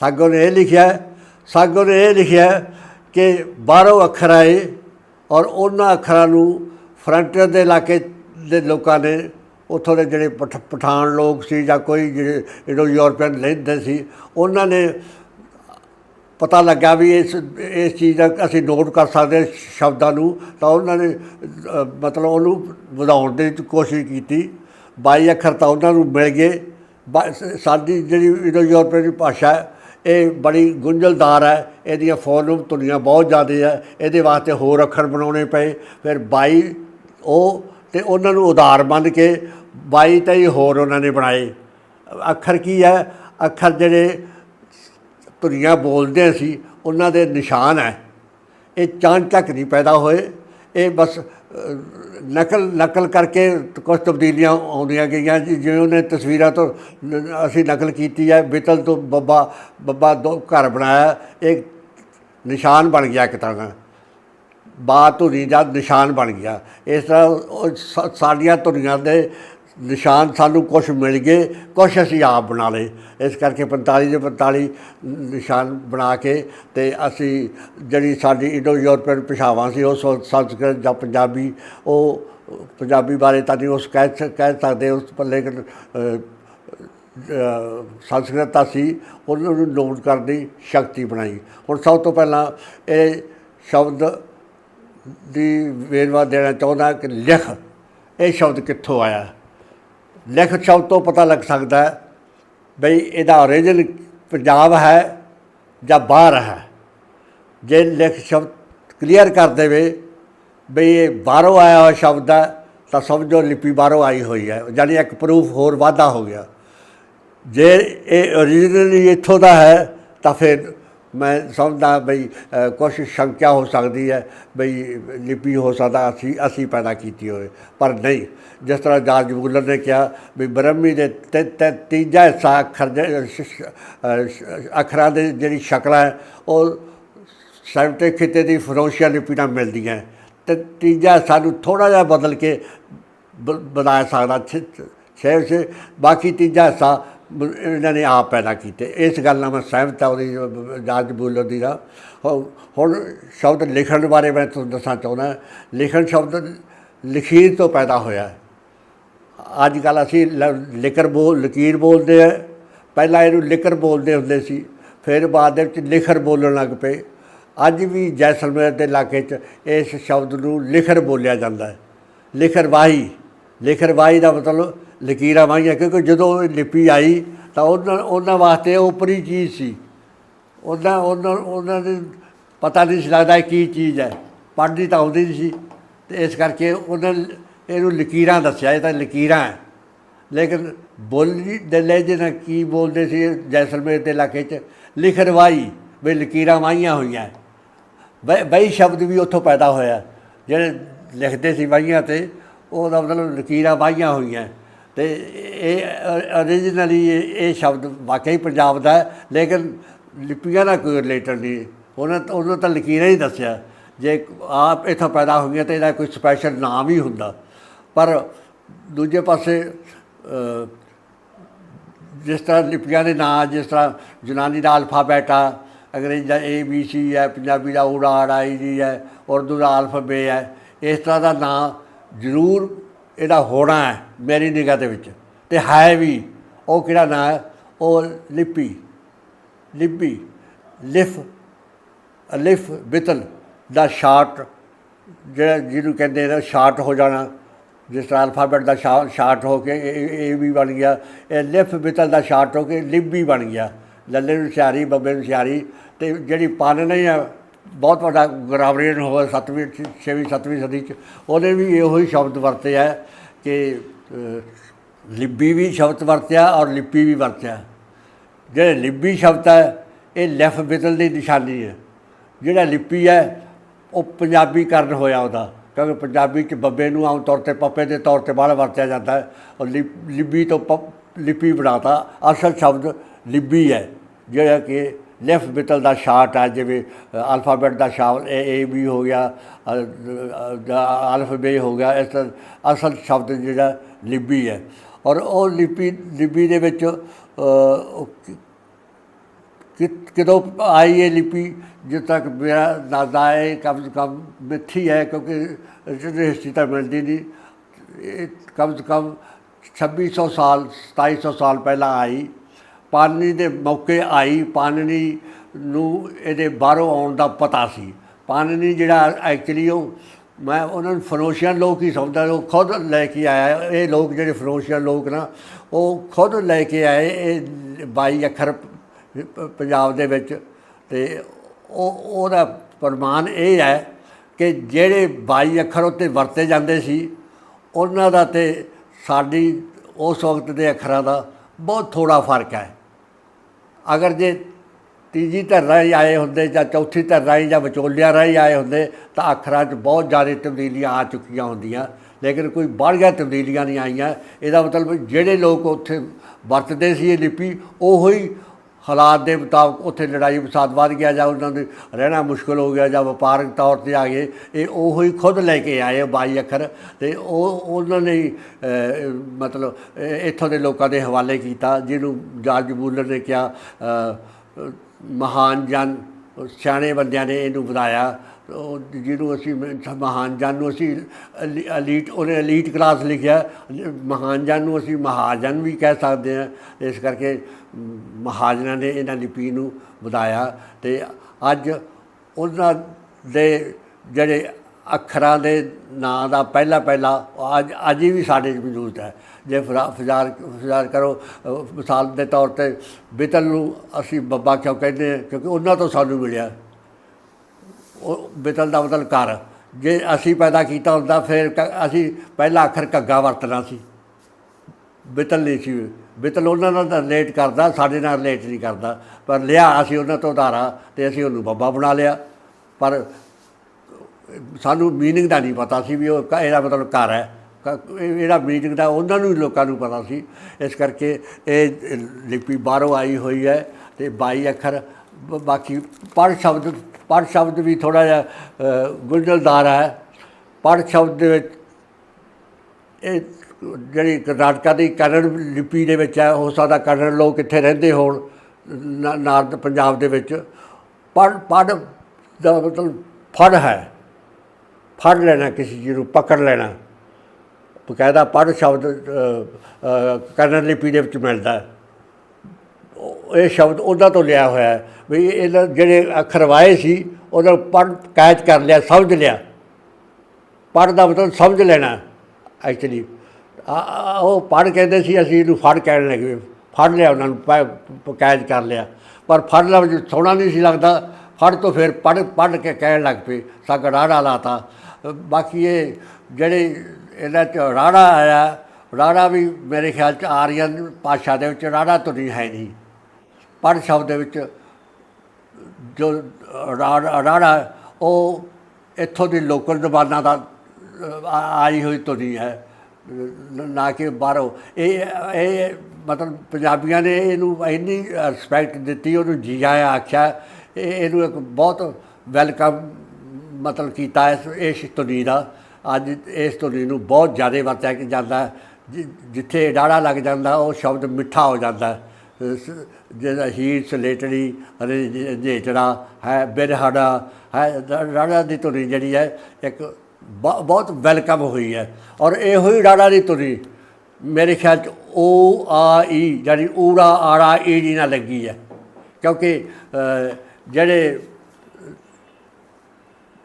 ਸਾਗੋ ਨੇ ਇਹ ਲਿਖਿਆ ਹੈ, ਸਾਗੋ ਨੇ ਇਹ ਲਿਖਿਆ ਕਿ ਬਾਹਰੋਂ ਅੱਖਰ ਆਏ ਔਰ ਉਹਨਾਂ ਅੱਖਰਾਂ ਨੂੰ ਫਰੰਟੀਅਰ ਦੇ ਇਲਾਕੇ ਦੇ ਲੋਕਾਂ ਨੇ ਉੱਥੋਂ ਦੇ ਜਿਹੜੇ ਪਠ- ਪਠਾਨ ਲੋਕ ਸੀ ਜਾਂ ਕੋਈ ਜਿਹੜੇ ਇੰਡੋ ਯੂਰਪੀਅਨ ਰਹਿੰਦੇ ਸੀ ਉਹਨਾਂ ਨੇ ਪਤਾ ਲੱਗਾ ਵੀ ਇਸ ਇਸ ਚੀਜ਼ ਦਾ ਅਸੀਂ ਨੋਟ ਕਰ ਸਕਦੇ ਸ਼ਬਦਾਂ ਨੂੰ, ਤਾਂ ਉਹਨਾਂ ਨੇ ਮਤਲਬ ਉਹਨੂੰ ਵਧਾਉਣ ਦੀ ਕੋਸ਼ਿਸ਼ ਕੀਤੀ। 22 ਅੱਖਰ ਤਾਂ ਉਹਨਾਂ ਨੂੰ ਮਿਲ ਗਏ। ਬਾ- ਸਾਡੀ ਜਿਹੜੀ ਇੰਡੋ ਯੂਰਪੀਅਨ ਭਾਸ਼ਾ ਹੈ, ਇਹ ਬੜੀ ਗੁੰਝਲਦਾਰ ਹੈ। ਇਹਦੀਆਂ ਫੋਨਮ ਧੁਨੀਆਂ ਬਹੁਤ ਜ਼ਿਆਦਾ ਹੈ। ਇਹਦੇ ਵਾਸਤੇ ਹੋਰ ਅੱਖਰ ਬਣਾਉਣੇ ਪਏ। ਫਿਰ 22 ਉਹ ਤੇ ਉਹਨਾਂ ਨੂੰ ਉਧਾਰ ਮੰਨ ਕੇ 22 23 ਹੋਰ ਉਹਨਾਂ ਨੇ ਬਣਾਏ। ਅੱਖਰ ਕੀ ਹੈ? ਅੱਖਰ ਜਿਹੜੇ ਧੁਨੀਆਂ ਬੋਲਦੇ ਸੀ ਉਹਨਾਂ ਦੇ ਨਿਸ਼ਾਨ ਹੈ। ਇਹ ਚਾਂਚ ਤੱਕ ਨਹੀਂ ਪੈਦਾ ਹੋਏ। ਇਹ ਬਸ ਨਕਲ ਨਕਲ ਕਰਕੇ ਕੁਝ ਤਬਦੀਲੀਆਂ ਆਉਂਦੀਆਂ ਗਈਆਂ। ਜੀ, ਜਿਵੇਂ ਉਹਨੇ ਤਸਵੀਰਾਂ ਤੋਂ ਅਸੀਂ ਨਕਲ ਕੀਤੀ ਹੈ ਬਿਤਲ ਤੋਂ ਬੱਬਾ ਬੱਬਾ ਦੋ ਘਰ ਬਣਾਇਆ। ਇੱਕ ਨਿਸ਼ਾਨ ਬਣ ਗਿਆ ਇੱਕ ਤਰ੍ਹਾਂ ਦਾ। ਬਾ ਧੁਨੀ ਦਾ ਨਿਸ਼ਾਨ ਬਣ ਗਿਆ। ਇਸ ਤਰ੍ਹਾਂ ਉਹ ਸਾ- ਸਾਡੀਆਂ ਧੁਨੀਆਂ ਦੇ ਨਿਸ਼ਾਨ ਸਾਨੂੰ ਕੁਝ ਮਿਲ ਗਏ ਕੁਝ ਅਸੀਂ ਆਪ ਬਣਾ ਲਏ। ਇਸ ਕਰਕੇ 45 ਦੇ 45 ਨਿਸ਼ਾਨ ਬਣਾ ਕੇ ਤੇ ਅਸੀਂ ਜਿਹੜੀ ਸਾਡੀ ਇੰਡੋ ਯੂਰਪੀਅਨ ਭਾਸ਼ਾਵਾਂ ਸੀ ਉਹ ਸੰ- ਸੰਸਕ੍ਰਿਤ ਜਾਂ ਪੰਜਾਬੀ ਉਹ ਪੰਜਾਬੀ ਬਾਰੇ ਤਾਂ ਨਹੀਂ ਉਸ ਕਹਿ ਸ- ਕਹਿ ਸਕਦੇ ਉਸ ਪਰ ਲੇਕਿਨ ਅ, ਸੰਸਕ੍ਰਿਤ ਤਾਂ ਸੀ ਉਹਨਾਂ ਨੂੰ ਨੋਟ ਕਰਨ ਦੀ ਸ਼ਕਤੀ ਬਣਾਈ। ਹੁਣ ਸਭ ਤੋਂ ਪਹਿਲਾਂ ਇਹ ਸ਼ਬਦ ਦੀ ਵੇਰਵਾ ਦੇਣਾ ਚਾਹੁੰਦਾ ਕਿ ਲਿਖ। ਇਹ ਸ਼ਬਦ ਕਿੱਥੋਂ ਆਇਆ? ਲਿਖਤ ਸ਼ਬਦ ਤੋਂ ਪਤਾ ਲੱਗ ਸਕਦਾ ਹੈ ਬਈ ਇਹਦਾ origin ਪੰਜਾਬ ਹੈ ਜਾਂ ਬਾਹਰ ਹੈ। ਜੇ ਲਿਖ ਸ਼ਬਦ ਕਲੀਅਰ ਕਰ ਦੇਵੇ ਬਈ ਇਹ ਬਾਹਰੋਂ ਆਇਆ ਹੋਇਆ ਸ਼ਬਦ ਹੈ, ਤਾਂ ਸਮਝੋ ਲਿਪੀ ਬਾਹਰੋਂ ਆਈ ਹੋਈ ਹੈ, ਯਾਨੀ ਇੱਕ ਪ੍ਰੂਫ ਹੋਰ ਵਾਧਾ ਹੋ ਗਿਆ। ਜੇ ਇਹ ਓਰੀਜਨਲੀ ਇੱਥੋਂ ਦਾ ਹੈ, ਤਾਂ ਫਿਰ ਮੈਂ ਸਮਝਦਾ ਬਈ ਅ, ਕੁਛ ਸ਼ੰਕਿਆ ਹੋ ਸਕਦੀ ਹੈ ਬਈ ਲਿਪੀ ਹੋ ਸਕਦਾ ਅਸੀਂ ਅਸੀਂ ਪੈਦਾ ਕੀਤੀ ਹੋਵੇ। ਪਰ ਨਹੀਂ ਜਿਸ ਤਰ੍ਹਾਂ ਜਾਰਜ ਬੂਲਰ ਨੇ ਕਿਹਾ ਵੀ ਬ੍ਰਹਮੀ ਦੇ ਤੀ- ਤੀਜਾ ਹਿੱਸਾ ਅੱਖਰ ਦੇ- ਅੱਖਰਾਂ ਦੇ ਜਿਹੜੀ ਸ਼ਕਲਾਂ ਹੈ ਉਹ ਸੈਂਟੇ ਖਿੱਤੇ ਦੀ ਫਰੋਸ਼ੀਆ ਲਿਪੀ ਨਾਲ ਮਿਲਦੀਆਂ ਹੈ। ਤੇ ਤੀਜਾ ਸਾਨੂੰ ਥੋੜਾ ਜਿਹਾ ਬਦਲ ਕੇ ਬ- ਬਣਾਇਆ ਸਕਦਾ ਛੇ ਛੇ ਬਾਕੀ ਤੀਜਾ ਹਿੱਸਾ ਇਹਨਾਂ ਨੇ ਆਪ ਪੈਦਾ ਕੀਤੇ। ਇਸ ਗੱਲ ਨਾਲ ਮੈਂ ਸਹਿਮਤ ਹਾਂ ਉਹਦੀ ਜਾਜ ਬੋਲਣ ਦੀ ਦਾ। ਹੁਣ- ਸ਼ਬਦ ਲਿਖਣ ਬਾਰੇ ਮੈਂ ਤੁਹਾਨੂੰ ਦੱਸਣਾ ਚਾਹੁੰਦਾ। ਲਿਖਣ ਸ਼ਬਦ ਲਖੀਰ ਤੋਂ ਪੈਦਾ ਹੋਇਆ। ਅੱਜ ਕੱਲ੍ਹ ਅਸੀਂ ਲ- ਲਿਕਰ ਬੋਲ ਲਕੀਰ ਬੋਲਦੇ ਆ। ਪਹਿਲਾਂ ਇਹਨੂੰ ਲਿਕਰ ਬੋਲਦੇ ਹੁੰਦੇ ਸੀ। ਫਿਰ ਬਾਅਦ ਦੇ ਵਿੱਚ ਲਿਖਰ ਬੋਲਣ ਲੱਗ ਪਏ। ਅੱਜ ਵੀ ਜੈਸਲਮੇਰ ਦੇ ਇਲਾਕੇ 'ਚ ਇਸ ਸ਼ਬਦ ਨੂੰ ਲਿਖਰ ਬੋਲਿਆ ਜਾਂਦਾ ਹੈ। ਲਿਖਰਵਾਹੀ ਦਾ ਮਤਲਬ ਲਕੀਰਾਂ ਵਾਹੀਆਂ ਕਿਉਂਕਿ ਜਦੋਂ ਇਹ ਲਿਪੀ ਆਈ ਤਾਂ ਉਹਨਾਂ ਉਹਨਾਂ ਵਾਸਤੇ ਉਹ ਉਪਰੀ ਚੀਜ਼ ਸੀ। ਉਹਨਾਂ ਉਹਨਾਂ ਉਹਨਾਂ ਦੇ ਪਤਾ ਨਹੀਂ ਸੀ ਲੱਗਦਾ ਇਹ ਕੀ ਚੀਜ਼ ਹੈ। ਪੜ੍ਹਦੀ ਤਾਂ ਆਉਂਦੀ ਨਹੀਂ ਸੀ। ਤੇ ਇਸ ਕਰਕੇ ਉਹਨਾਂ ਇਹਨੂੰ ਲਕੀਰਾਂ ਦੱਸਿਆ, ਇਹ ਤਾਂ ਲਕੀਰਾਂ ਹੈ। ਲੇਕਿਨ ਬੋਲੀ ਦੇ ਲਹਿਜੇ ਨਾਲ ਕੀ ਬੋਲਦੇ ਸੀ ਜੈਸਲਮੇਰ ਦੇ ਇਲਾਕੇ 'ਚ? ਲਿਖਰਵਾਈ ਵੀ ਲਕੀਰਾਂ ਵਾਹੀਆਂ ਹੋਈਆਂ। ਬਈ ਸ਼ਬਦ ਵੀ ਉੱਥੋਂ ਪੈਦਾ ਹੋਇਆ। ਜਿਹੜੇ ਲਿਖਦੇ ਸੀ ਵਾਹੀਆਂ ਤੇ, ਉਹਦਾ ਮਤਲਬ ਲਕੀਰਾਂ ਵਾਹੀਆਂ ਹੋਈਆਂ। ਤੇ ਇਹ ਓਰੀਜਨਲੀ ਇਹ ਸ਼ਬਦ ਵਾਕਈ ਪੰਜਾਬ ਦਾ ਹੈ, ਲੇਕਿਨ ਲਿਪੀਆਂ ਨਾਲ ਕੋਈ ਰਿਲੇਟਡ ਨਹੀਂ। ਉਹਨਾਂ ਉਹਨਾਂ ਤਾਂ ਲਕੀਰਾਂ ਹੀ ਦੱਸਿਆ। ਜੇ ਆਪ ਇੱਥੋਂ ਪੈਦਾ ਹੋਈਆਂ ਤੇ ਇਹਦਾ ਕੋਈ ਸਪੈਸ਼ਲ ਨਾਮ ਹੀ ਹੁੰਦਾ। ਪਰ ਦੂਜੇ ਪਾਸੇ ਜਿਸ ਤਰ੍ਹਾਂ ਲਿਪੀਆਂ ਦੇ ਨਾਂ, ਜਿਸ ਤਰ੍ਹਾਂ ਯੂਨਾਨੀ ਦਾ ਅਲਫਾਬੈਟ ਆ, ਅੰਗਰੇਜ਼ੀ ਦਾ ਏ ਬੀ ਸੀ ਹੈ, ਪੰਜਾਬੀ ਦਾ ਊੜਾ ਆਈ, ਜੀ ਹੈ, ਉਰਦੂ ਦਾ ਅਲਫਬੇ ਹੈ, ਇਸ ਤਰ੍ਹਾਂ ਦਾ ਨਾਂ ਜ਼ਰੂਰ ਇਹਦਾ ਹੋਣਾ ਹੈ ਮੇਰੀ ਨਿਗਾਹ ਦੇ ਵਿੱਚ। ਤੇ ਹੈ ਵੀ, ਉਹ ਕਿਹੜਾ ਨਾਂ ਹੈ? ਉਹ ਲਿਪੀ ਲਿਪੀ, ਲਿਫ ਅਲਿਫ ਬਿਤਲ ਦਾ ਸ਼ਾਰਟ ਜਿਹੜਾ ਜਿਹਨੂੰ ਕਹਿੰਦੇ ਨੇ ਸ਼ਾਰਟ ਹੋ ਜਾਣਾ, ਜਿਸ ਤਰ੍ਹਾਂ ਅਲਫਾਬੈਟ ਦਾ ਸ਼ਾਰਟ ਹੋ ਕੇ ਇਹ ਵੀ ਬਣ ਗਿਆ। ਇਹ ਲਿਫ ਬਿਤਲ ਦਾ ਸ਼ਾਰਟ ਹੋ ਕੇ ਲਿਪ ਬਣ ਗਿਆ। ਲੱਲੇ ਨੂੰ ਸਿਆਰੀ, ਬੱਬੇ ਨੂੰ ਸਿਆਰੀ, ਤੇ ਜਿਹੜੀ ਪਾਨ ਨਹੀਂ ਆ ਬਹੁਤ ਵੱਡਾ ਗ੍ਰਾਮਰੀਅਨ ਹੋਇਆ, ਸੱਤਵੀਂ ਛੇਵੀਂ, ਸੱਤਵੀਂ ਸਦੀ ਚ। ਉਹਨੇ ਵੀ ਇਹੋ ਹੀ ਸ਼ਬਦ ਵਰਤੇ ਹੈ ਕਿ ਲਿਬੀ ਵੀ ਸ਼ਬਦ ਵਰਤਿਆ ਔਰ ਲਿਪੀ ਵੀ ਵਰਤਿਆ। ਜਿਹੜੇ ਲਿਬੀ ਸ਼ਬਦ ਹੈ, ਇਹ ਲੈਫ ਬਿਤਲ ਦੀ ਨਿਸ਼ਾਨੀ ਹੈ। ਜਿਹੜਾ ਲਿਪੀ ਹੈ, ਉਹ ਪੰਜਾਬੀਕਰਨ ਹੋਇਆ ਉਹਦਾ। ਕਿਉਂਕਿ ਪੰਜਾਬੀ ਚ ਬੱਬੇ ਨੂੰ ਆਮ ਤੌਰ ਤੇ, ਪੱਪੇ ਦੇ ਤੌਰ ਤੇ ਬਾਹਰ ਵਰਤਿਆ ਜਾਂਦਾ ਹੈ। ਔਰ ਲਿਪ- ਲਿਪੀ ਤੋਂ ਪ- ਲਿਪੀ ਬਣਾਤਾ। ਅਸਲ ਸ਼ਬਦ ਲਿਬੀ ਹੈ, ਜਿਹੜਾ ਕਿ ਲਿਫ ਬਿਤਲ ਦਾ ਸ਼ਾਰਟ ਹੈ ਜਿਵੇਂ ਅਲਫਾਬੈਟ ਦਾ ਸ਼ਾਰਟ ਏ ਏ ਬੀ ਹੋ ਗਿਆ ਅਲਫ ਬੇ ਹੋ ਗਿਆ, ਇਸ ਤਰ੍ਹਾਂ ਅਸਲ ਸ਼ਬਦ ਜਿਹੜਾ ਲਿਪੀ ਹੈ। ਔਰ ਉਹ ਲਿਪੀ ਲਿਪੀ ਦੇ ਵਿੱਚ ਕਿਦੋਂ ਆਈ ਇਹ ਲਿਪੀ? ਜਿੱਦ ਤੱਕ ਮੇਰਾ ਦਾਦਾ ਹੈ ਕਮ ਸੇ ਕਮ ਮਿੱਥੀ ਹੈ, ਕਿਉਂਕਿ ਜਿਹਦੀ ਹਿਸਟਰੀ ਤਾਂ ਮਿਲਦੀ ਨਹੀਂ। ਇਹ ਕਮ ਸੇ ਕਮ 2600 ਸਾਲ 2700 ਸਾਲ ਪਹਿਲਾਂ ਆਈ। ਪਾਣੀ ਦੇ ਮੌਕੇ ਆਈ ਪਾਣਨੀ ਨੂੰ ਇਹਦੇ ਬਾਹਰੋਂ ਆਉਣ ਦਾ ਪਤਾ ਸੀ। ਪਾਣਨੀ ਜਿਹੜਾ ਐਕਚੁਅਲੀ ਉਹ, ਮੈਂ ਉਹਨਾਂ ਨੂੰ ਫਰੋਸ਼ੀਅਨ ਲੋਕ ਹੀ ਸਮਝਦਾ, ਉਹ ਖੁਦ ਲੈ ਕੇ ਆਇਆ, ਇਹ ਲੋਕ ਜਿਹੜੇ ਫਰੋਸ਼ੀਅਨ ਲੋਕ ਨਾ, ਉਹ ਖੁਦ ਲੈ ਕੇ ਆਏ, ਇਹ 22 ਅੱਖਰ ਪੰਜਾਬ ਦੇ ਵਿੱਚ ਤੇ ਉਹ, ਉਹਦਾ ਪ੍ਰਮਾਣ ਇਹ ਹੈ ਕਿ ਜਿਹੜੇ 22 ਅੱਖਰ ਉੱਤੇ ਵਰਤੇ ਜਾਂਦੇ ਸੀ, ਉਹਨਾਂ ਦਾ ਤੇ ਸਾਡੀ ਉਸ ਵਕਤ ਦੇ ਅੱਖਰਾਂ ਦਾ ਬਹੁਤ ਥੋੜਾ ਫ਼ਰਕ ਹੈ। ਅਗਰ ਜੇ ਤੀਜੀ ਧਰ ਰਾਹੀਂ ਆਏ ਹੁੰਦੇ ਜਾਂ ਚੌਥੀ ਧਰ ਰਾਹੀਂ ਜਾਂ ਵਿਚੋਲਿਆਂ ਰਾਹੀਂ ਆਏ ਹੁੰਦੇ, ਤਾਂ ਅੱਖਰਾਂ 'ਚ ਬਹੁਤ ਜ਼ਿਆਦਾ ਤਬਦੀਲੀਆਂ ਆ ਚੁੱਕੀਆਂ ਹੁੰਦੀਆਂ। ਲੇਕਿਨ ਕੋਈ ਬਾਹਲੀਆਂ ਤਬਦੀਲੀਆਂ ਨਹੀਂ ਆਈਆਂ। ਇਹਦਾ ਮਤਲਬ ਜਿਹੜੇ ਲੋਕ ਉੱਥੇ ਵਰਤਦੇ ਸੀ ਇਹ ਲਿਪੀ, ਉਹੋ ਹੀ ਹਾਲਾਤ ਦੇ ਮੁਤਾਬਕ ਉੱਥੇ ਲੜਾਈ ਫਸਾਦ ਵੱਧ ਗਿਆ ਜਾਂ ਉਹਨਾਂ ਦੇ ਰਹਿਣਾ ਮੁਸ਼ਕਲ ਹੋ ਗਿਆ ਜਾਂ ਵਪਾਰਕ ਤੌਰ ਤੇ ਆ ਗਏ, ਇਹ ਉਹ ਹੀ ਖੁਦ ਲੈ ਕੇ ਆਏ ਬਾਈ ਅੱਖਰ ਤੇ ਉਹ ਉਹਨਾਂ ਨੇ ਮਤਲਬ ਇੱਥੋਂ ਦੇ ਲੋਕਾਂ ਦੇ ਹਵਾਲੇ ਕੀਤਾ ਜਿਹਨੂੰ ਜਾਰਜ ਬੂਲਰ ਨੇ ਕਿਹਾ ਮਹਾਨ ਜਨ, ਸਿਆਣੇ ਬੰਦਿਆਂ ਨੇ ਇਹਨੂੰ ਵਧਾਇਆ ਜਿਹਨੂੰ ਅਸੀਂ ਮ- ਮਹਾਨ ਜਨ ਨੂੰ ਅਸੀਂ ਅਲੀ- ਅਲੀਟ, ਉਹਨੇ ਅਲੀਟ ਕਲਾਸ ਲਿਖਿਆ। ਮਹਾਨ ਜਨ ਨੂੰ ਅਸੀਂ ਮਹਾਜਨ ਵੀ ਕਹਿ ਸਕਦੇ ਹਾਂ। ਇਸ ਕਰਕੇ ਮਹਾਜਨਾਂ ਨੇ ਇਹਨਾਂ ਲਿਪੀ ਨੂੰ ਵਧਾਇਆ ਤੇ ਅੱਜ ਉਹਨਾਂ ਦੇ ਜਿਹੜੇ ਅੱਖਰਾਂ ਦੇ ਨਾਂ ਦਾ ਪਹਿਲਾ ਪਹਿਲਾ ਉਹ ਅੱਜ ਅੱਜ ਵੀ ਸਾਡੇ 'ਚ ਮੌਜੂਦ ਹੈ। ਜੇ ਫਰਾ- ਫਜ਼ਾਰ ਫਜ਼ਾਰ ਕਰੋ ਮਿਸਾਲ ਦੇ ਤੌਰ ਤੇ ਬਿਤਲ ਨੂੰ ਅਸੀਂ ਬੱਬਾ ਕਿਉਂ ਕਹਿੰਦੇ ਹਾਂ? ਕਿਉਂਕਿ ਉਹਨਾਂ ਤੋਂ ਸਾਨੂੰ ਮਿਲਿਆ। ਉਹ ਬਿਤਲ ਦਾ ਮਤਲਬ ਘਰ ਜੇ ਅਸੀਂ ਪੈਦਾ ਕੀਤਾ ਹੁੰਦਾ, ਫਿਰ ਕ- ਅਸੀਂ ਪਹਿਲਾ ਅੱਖਰ ਘੱਗਾ ਵਰਤਣਾ ਸੀ। ਬਿਤਲ ਨਹੀਂ ਸੀ। ਬਿਤਲ ਉਹਨਾਂ ਨਾਲ ਰਿਲੇਟ ਕਰਦਾ, ਸਾਡੇ ਨਾਲ ਰਿਲੇਟ ਨਹੀਂ ਕਰਦਾ। ਪਰ ਲਿਆ, ਅਸੀਂ ਉਹਨਾਂ ਤੋਂ ਉਧਾਰਾ ਤੇ ਅਸੀਂ ਉਹਨੂੰ ਬੱਬਾ ਬਣਾ ਲਿਆ। ਪਰ ਸਾਨੂੰ ਮੀਨਿੰਗ ਦਾ ਨਹੀਂ ਪਤਾ ਸੀ ਵੀ ਉਹ ਕ- ਇਹਦਾ ਮਤਲਬ ਘਰ ਹੈ। ਕ- ਇਹ- ਇਹਦਾ ਮੀਨਿੰਗ ਦਾ ਉਹਨਾਂ ਨੂੰ ਹੀ ਲੋਕਾਂ ਨੂੰ ਪਤਾ ਸੀ। ਇਸ ਕਰਕੇ ਇਹ ਲਿਪੀ ਬਾਹਰੋਂ ਆਈ ਹੋਈ ਹੈ ਤੇ 22 ਅੱਖਰ, ਬ- ਬਾਕੀ ਪੜ ਸ਼ਬਦ ਪੜ ਸ਼ਬਦ ਵੀ ਥੋੜਾ ਜਿਹਾ ਗੁੰਝਲਦਾਰ ਹੈ। ਪੜ ਸ਼ਬਦ ਦੇ ਵਿੱਚ ਇਹ ਜਿਹੜੀ ਕਰਨਾਟਕਾ ਦੀ ਕੰਨੜ ਲਿਪੀ ਦੇ ਵਿੱਚ ਹੈ ਹੋ ਸਕਦਾ ਕੰਨੜ ਲੋਕ ਇੱਥੇ ਰਹਿੰਦੇ ਹੋਣ ਨਾ- ਨਾਰਥ ਪੰਜਾਬ ਦੇ ਵਿੱਚ। ਪੜ ਪੜ ਦਾ ਮਤਲਬ ਫੜ ਹੈ। ਫੜ ਲੈਣਾ ਕਿਸੇ ਚੀਜ਼ ਨੂੰ ਪਕੜ ਲੈਣਾ। ਬਕਾਇਦਾ ਪੜ ਸ਼ਬਦ ਅ, ਲਿਪੀ ਦੇ ਵਿੱਚ ਮਿਲਦਾ ਹੈ। ਇਹ ਸ਼ਬਦ ਉਹਦਾ ਤੋਂ ਲਿਆ ਹੋਇਆ ਹੈ ਵੀ ਇਹਦਾ ਜਿਹੜੇ ਅੱਖਰ ਵਾਏ ਸੀ ਉਹਦਾ ਪੜ ਕੈਚ ਕਰ ਲਿਆ ਸਮਝ ਲਿਆ। ਪੜ ਦਾ ਮਤਲਬ ਸਮਝ ਲੈਣਾ ਐਕਚੁਅਲੀ ਉਹ ਪੜ ਕਹਿੰਦੇ ਸੀ ਅਸੀਂ ਇਹਨੂੰ ਫੜ ਕਹਿਣ ਲੱਗੇ ਫੜ ਲਿਆ ਉਹਨਾਂ ਨੂੰ ਪੈ- ਪ- ਕੈਚ ਕਰ ਲਿਆ। ਪਰ ਫੜ ਲਫ਼ਜ਼ ਸੋਹਣਾ ਨਹੀਂ ਸੀ ਲੱਗਦਾ। ਫੜ ਤੋਂ ਫਿਰ ਪੜ ਪੜ ਕੇ ਕਹਿਣ ਲੱਗ ਪਏ ਸੱਗ ਰਾੜਾ ਲਾਤਾ। ਅ, ਬਾਕੀ ਇਹ ਜਿਹੜੇ ਇਹਨਾਂ ਚ ਰਾੜਾ ਆਇਆ ਰਾੜਾ ਵੀ ਮੇਰੇ ਖਿਆਲ ਚ ਆਰੀਅਨ ਭਾਸ਼ਾ ਦੇ ਵਿੱਚ ਰਾੜਾ ਤੋਂ ਨਹੀਂ ਹੈ ਨਹੀਂ। ਪੜ ਸ਼ਬਦ ਦੇ ਵਿੱਚ ਜੋ ਰਾੜਾ ਉਹ ਇੱਥੋਂ ਦੀ ਲੋਕਲ ਜ਼ਬਾਨਾਂ ਦਾ ਆਈ ਹੋਈ ਧੁਨੀ ਹੈ। ਨਾ ਕਿ ਬਾਹਰੋਂ। ਇਹ ਇਹ ਮਤਲਬ ਪੰਜਾਬੀਆਂ ਨੇ ਇਹਨੂੰ ਇੰਨੀ ਰਿਸਪੈਕਟ ਦਿੱਤੀ, ਉਹਨੂੰ ਜੀ ਆਇਆ ਆਖਿਆ। ਇਹ, ਇਹਨੂੰ ਇੱਕ ਬਹੁਤ ਵੈਲਕਮ ਮਤਲਬ ਕੀਤਾ ਇਸ ਇਸ ਧੁਨੀ ਦਾ। ਅੱਜ ਇਸ ਧੁਨੀ ਨੂੰ ਬਹੁਤ ਜ਼ਿਆਦਾ ਵਰਤਿਆ ਕਿ ਜਾਂਦਾ। ਜਿ- ਜਿੱਥੇ ਡਾੜਾ ਲੱਗ ਜਾਂਦਾ, ਉਹ ਸ਼ਬਦ ਮਿੱਠਾ ਹੋ ਜਾਂਦਾ। ਜਿਹੜਾ ਹੀਰ ਸਲੇਟੜੀ ਅਰੇ ਨੇਚੜਾ ਹੈ, ਬਿਰਹੜਾ ਹੈ ਰਾੜਾ ਦੀ ਧੁਨੀ ਜਿਹੜੀ ਹੈ, ਇੱਕ ਬ- ਬਹੁਤ ਵੈਲਕਮ ਹੋਈ ਹੈ। ਔਰ ਇਹੋ ਹੀ ਰਾੜਾ ਦੀ ਧੁਨੀ ਮੇਰੇ ਖਿਆਲ ਚ ਓ, ਆ, ਈ ਜਿਹੜੀ ਊੜਾ, ਆੜਾ, ਈ ਜੀ ਨਾਲ ਲੱਗੀ ਹੈ। ਕਿਉਂਕਿ ਜਿਹੜੇ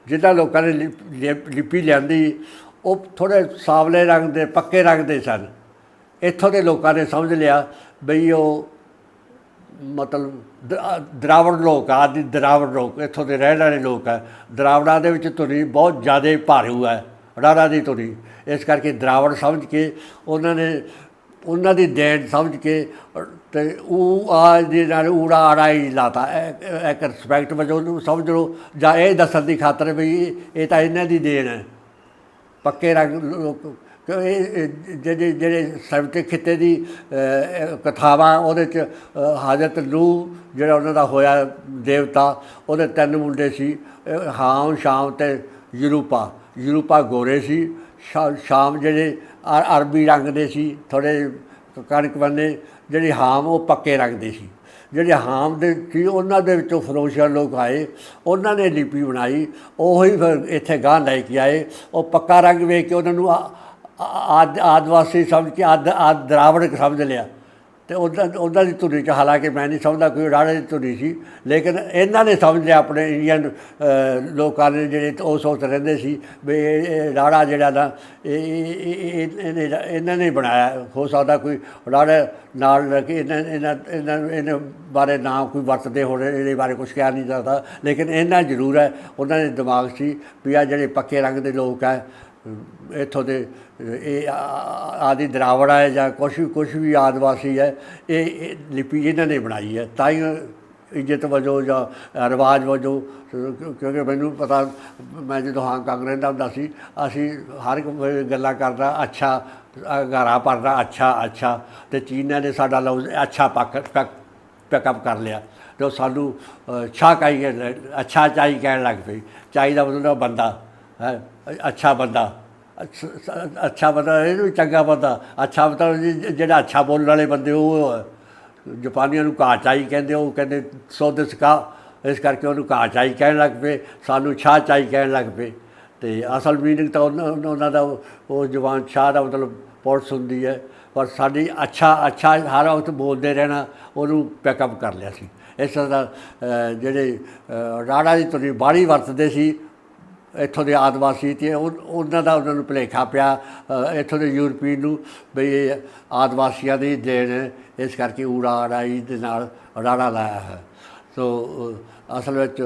ਜਿੱਦਾਂ ਲੋਕਾਂ ਨੇ ਲਿਪ- ਲਿਪ- ਲਿਪੀ ਲਿਆਂਦੀ, ਉਹ ਥੋੜੇ ਸਾਵਲੇ ਰੰਗ ਦੇ, ਪੱਕੇ ਰੰਗ ਦੇ ਸਨ। ਇੱਥੋਂ ਦੇ ਲੋਕਾਂ ਨੇ ਸਮਝ ਲਿਆ ਬਈ ਉਹ ਮਤਲਬ ਦ- ਦਰਾਵੜ ਲੋਕ ਆ ਆਦਿ ਦਰਾਵੜ ਲੋਕ, ਇੱਥੋਂ ਦੇ ਰਹਿਣ ਵਾਲੇ ਲੋਕ ਹੈ। ਦਰਾਵੜਾਂ ਦੇ ਵਿੱਚ ਧੁਨੀ ਬਹੁਤ ਜ਼ਿਆਦਾ ਭਾਰੂ ਹੈ, ਰਾੜਾ ਦੀ ਧੁਨੀ। ਇਸ ਕਰਕੇ ਦਰਾਵੜ ਸਮਝ ਕੇ ਉਹਨਾਂ ਨੇ, ਉਹਨਾਂ ਦੀ ਦੇਣ ਸਮਝ ਕੇ ਤੇ ਉਹ ਆ ਦੇ ਨਾਲ ਊੜਾ ਆੜਾ ਹੀ ਲਾਤਾ। ਇਹ- ਇੱਕ ਰਿਸਪੈਕਟ ਵਜੋਂ ਉਹਨੂੰ ਸਮਝ ਲਓ, ਜਾਂ ਇਹ ਦੱਸਣ ਦੀ ਖਾਤਰ ਵੀ ਇਹ- ਤਾਂ ਇਹਨਾਂ ਦੀ ਦੇਣ ਹੈ। ਪੱਕੇ ਰੰਗ ਲੋਕ ਇਹ ਇਹ ਜਿਹੜੇ ਜਿਹੜੇ ਸਰਵਿਕ ਖਿੱਤੇ ਦੀ ਕਥਾਵਾਂ ਉਹਦੇ ਚ ਅ, ਹਾਜ਼ਰਤ ਨੂੰ ਜਿਹੜਾ ਉਹਨਾਂ ਦਾ ਹੋਇਆ ਦੇਵਤਾ ਉਹਦੇ ਤਿੰਨ ਮੁੰਡੇ ਸੀ ਹਾਮ ਸ਼ਾਮ ਤੇ ਯੂਰੂਪਾ। ਯੂਰੂਪਾ ਗੋਰੇ ਸੀ ਸ਼ਾ- ਸ਼ਾਮ ਜਿਹੜੇ ਅ- ਅਰਬੀ ਰੰਗ ਦੇ ਸੀ ਥੋੜੇ ਕਣਕ ਬੰਨੇ ਜਿਹੜੀ ਹਾਮ ਉਹ ਪੱਕੇ ਰੰਗ ਦੇ ਸੀ। ਜਿਹੜੇ ਹਾਮ ਦੇ ਸੀ ਉਹਨਾਂ ਦੇ ਵਿੱਚੋਂ ਫਰੋਸ਼ੀਆ ਲੋਕ ਆਏ ਉਹਨਾਂ ਨੇ ਲਿਪੀ ਬਣਾਈ ਉਹੀ ਫਿਰ ਇੱਥੇ ਗਾਂ ਲੈ ਕੇ ਆਏ ਉਹ ਪੱਕਾ ਰੰਗ ਵੇਖ ਕੇ ਉਹਨਾਂ ਨੂੰ ਆ- ਆਦ ਆਦਿਵਾਸੀ ਸਮਝ ਕੇ ਆਦ ਆਦ ਦਰਾਵੜ ਸਮਝ ਲਿਆ। ਤੇ ਉਹਦਾ ਉਹਨਾਂ ਦੀ ਧੁਨੀ ਚ ਹਾਲਾਂਕਿ ਮੈਂ ਨਹੀਂ ਸਮਝਦਾ ਕੋਈ ਰਾੜੇ ਦੀ ਧੁਨੀ ਸੀ, ਲੇਕਿਨ ਇਹਨਾਂ ਨੇ ਸਮਝ ਲਿਆ ਆਪਣੇ ਇੰਡੀਅਨ ਲੋਕਾਂ ਨੇ ਜਿਹੜੇ ਉਹ ਸੋਚ ਰਹਿੰਦੇ ਸੀ ਵੀ ਇਹ ਰਾੜਾ ਜਿਹੜਾ ਨਾ ਇਹਨਾਂ ਨੇ ਬਣਾਇਆ। ਹੋ ਸਕਦਾ ਕੋਈ ਰਾੜੇ ਨਾਲ ਲੱਗ ਇਹਨਾਂ ਇਹਨਾਂ ਇਹਨਾਂ ਇਹਨਾਂ ਬਾਰੇ ਨਾ ਕੋਈ ਵਰਤਦੇ ਹੋਣੇ, ਇਹਦੇ ਬਾਰੇ ਕੁਝ ਕਿਹਾ ਨਹੀਂ ਜਾਂਦਾ। ਲੇਕਿਨ ਇਹਨਾਂ ਜ਼ਰੂਰ ਹੈ, ਉਹਨਾਂ ਦੇ ਦਿਮਾਗ ਸੀ ਵੀ ਆ ਜਿਹੜੇ ਪੱਕੇ ਰੰਗ ਦੇ ਲੋਕ ਹੈ ਇੱਥੋਂ ਦੇ ਇਹ ਆ- ਆਦਿ ਦਰਾਵੜਾ ਹੈ ਜਾਂ ਕੁਛ ਵੀ ਕੁਛ ਵੀ ਆਦਿਵਾਸੀ ਹੈ ਇਹ ਇਹ ਲਿਪੀ ਇਹਨਾਂ ਨੇ ਬਣਾਈ ਹੈ। ਤਾਂ ਹੀ ਇੱਜ਼ਤ ਵਜੋਂ ਜਾਂ ਰਿਵਾਜ ਵਜੋਂ ਕਿਉਂਕਿ ਮੈਨੂੰ ਪਤਾ ਮੈਂ ਜਦੋਂ ਹਾਂਗਕਾਂਗ ਰਹਿੰਦਾ ਹੁੰਦਾ ਸੀ ਅਸੀਂ ਹਰ ਗੱਲਾਂ ਕਰਦਾ ਅੱਛਾ ਘਾਰਾ ਭਰਦਾ ਅੱਛਾ ਅੱਛਾ ਤੇ ਚੀਨਾਂ ਨੇ ਸਾਡਾ ਲਫ਼ਜ਼ ਅੱਛਾ ਪੱਕ ਪਿਕਅਪ ਕਰ ਲਿਆ। ਤੇ ਸਾਨੂੰ ਅ, ਛਾ ਕਾਈ ਅੱਛਾ ਚਾਈ ਕਹਿਣ ਲੱਗ ਪਈ। ਚਾਈ ਦਾ ਮਤਲਬ ਬੰਦਾ ਹੈ ਅੱਛਾ ਬੰਦਾ। ਅੱਛ- ਅੱਛਾ ਬੰਦਾ ਇਹਨੂੰ ਵੀ ਚੰਗਾ ਬੰਦਾ। ਅੱਛਾ ਮਤਲਬ ਜਿਹੜਾ ਅੱਛਾ ਬੋਲਣ ਵਾਲੇ ਬੰਦੇ ਉਹ ਹੈ। ਜਾਪਾਨੀਆਂ ਨੂੰ ਕਾਚਾਈ ਕਹਿੰਦੇ, ਉਹ ਕਹਿੰਦੇ ਸੋਧ ਸਕਾ। ਇਸ ਕਰਕੇ ਉਹਨੂੰ ਕਾਚਾਈ ਕਹਿਣ ਲੱਗ ਪਏ, ਸਾਨੂੰ ਛਾ ਚਾਈ ਕਹਿਣ ਲੱਗ ਪਏ। ਤੇ ਅਸਲ ਮੀਨਿੰਗ ਤਾਂ ਉਹਨਾਂ ਉਹਨਾਂ ਦਾ ਉਹ- ਜਵਾਨ ਜ਼ੁਬਾਨ ਸ਼ਾਹ ਦਾ ਮਤਲਬ ਪੁਲਿਸ ਹੁੰਦੀ ਹੈ। ਪਰ ਸਾਡੀ ਅੱਛਾ ਅੱਛਾ ਹਰ ਵਕਤ ਬੋਲਦੇ ਰਹਿਣਾ, ਉਹਨੂੰ ਪਿਕਅਪ ਕਰ ਲਿਆ ਸੀ। ਇਸ ਤਰ੍ਹਾਂ ਜਿਹੜੇ ਰਾੜਾ ਦੀ ਤੁਰੀ ਬਾੜੀ ਵਰਤਦੇ ਸੀ ਇੱਥੋਂ ਦੇ ਆਦਿਵਾਸੀ ਤੇ ਉਹ- ਉਹਨਾਂ ਦਾ ਉਹਨਾਂ ਨੂੰ ਭੁਲੇਖਾ ਪਿਆ ਇੱਥੋਂ ਦੇ ਯੂਰਪੀਨ ਨੂੰ ਵੀ ਇਹ ਆਦਿਵਾਸੀਆਂ ਦੀ ਦੇਣ ਹੈ, ਇਸ ਕਰਕੇ ਊੜਾ ਅੜਾਈ ਦੇ ਨਾਲ ਰਾੜਾ ਲਾਇਆ ਹੈ। ਸੋ ਅਸਲ ਵਿੱਚ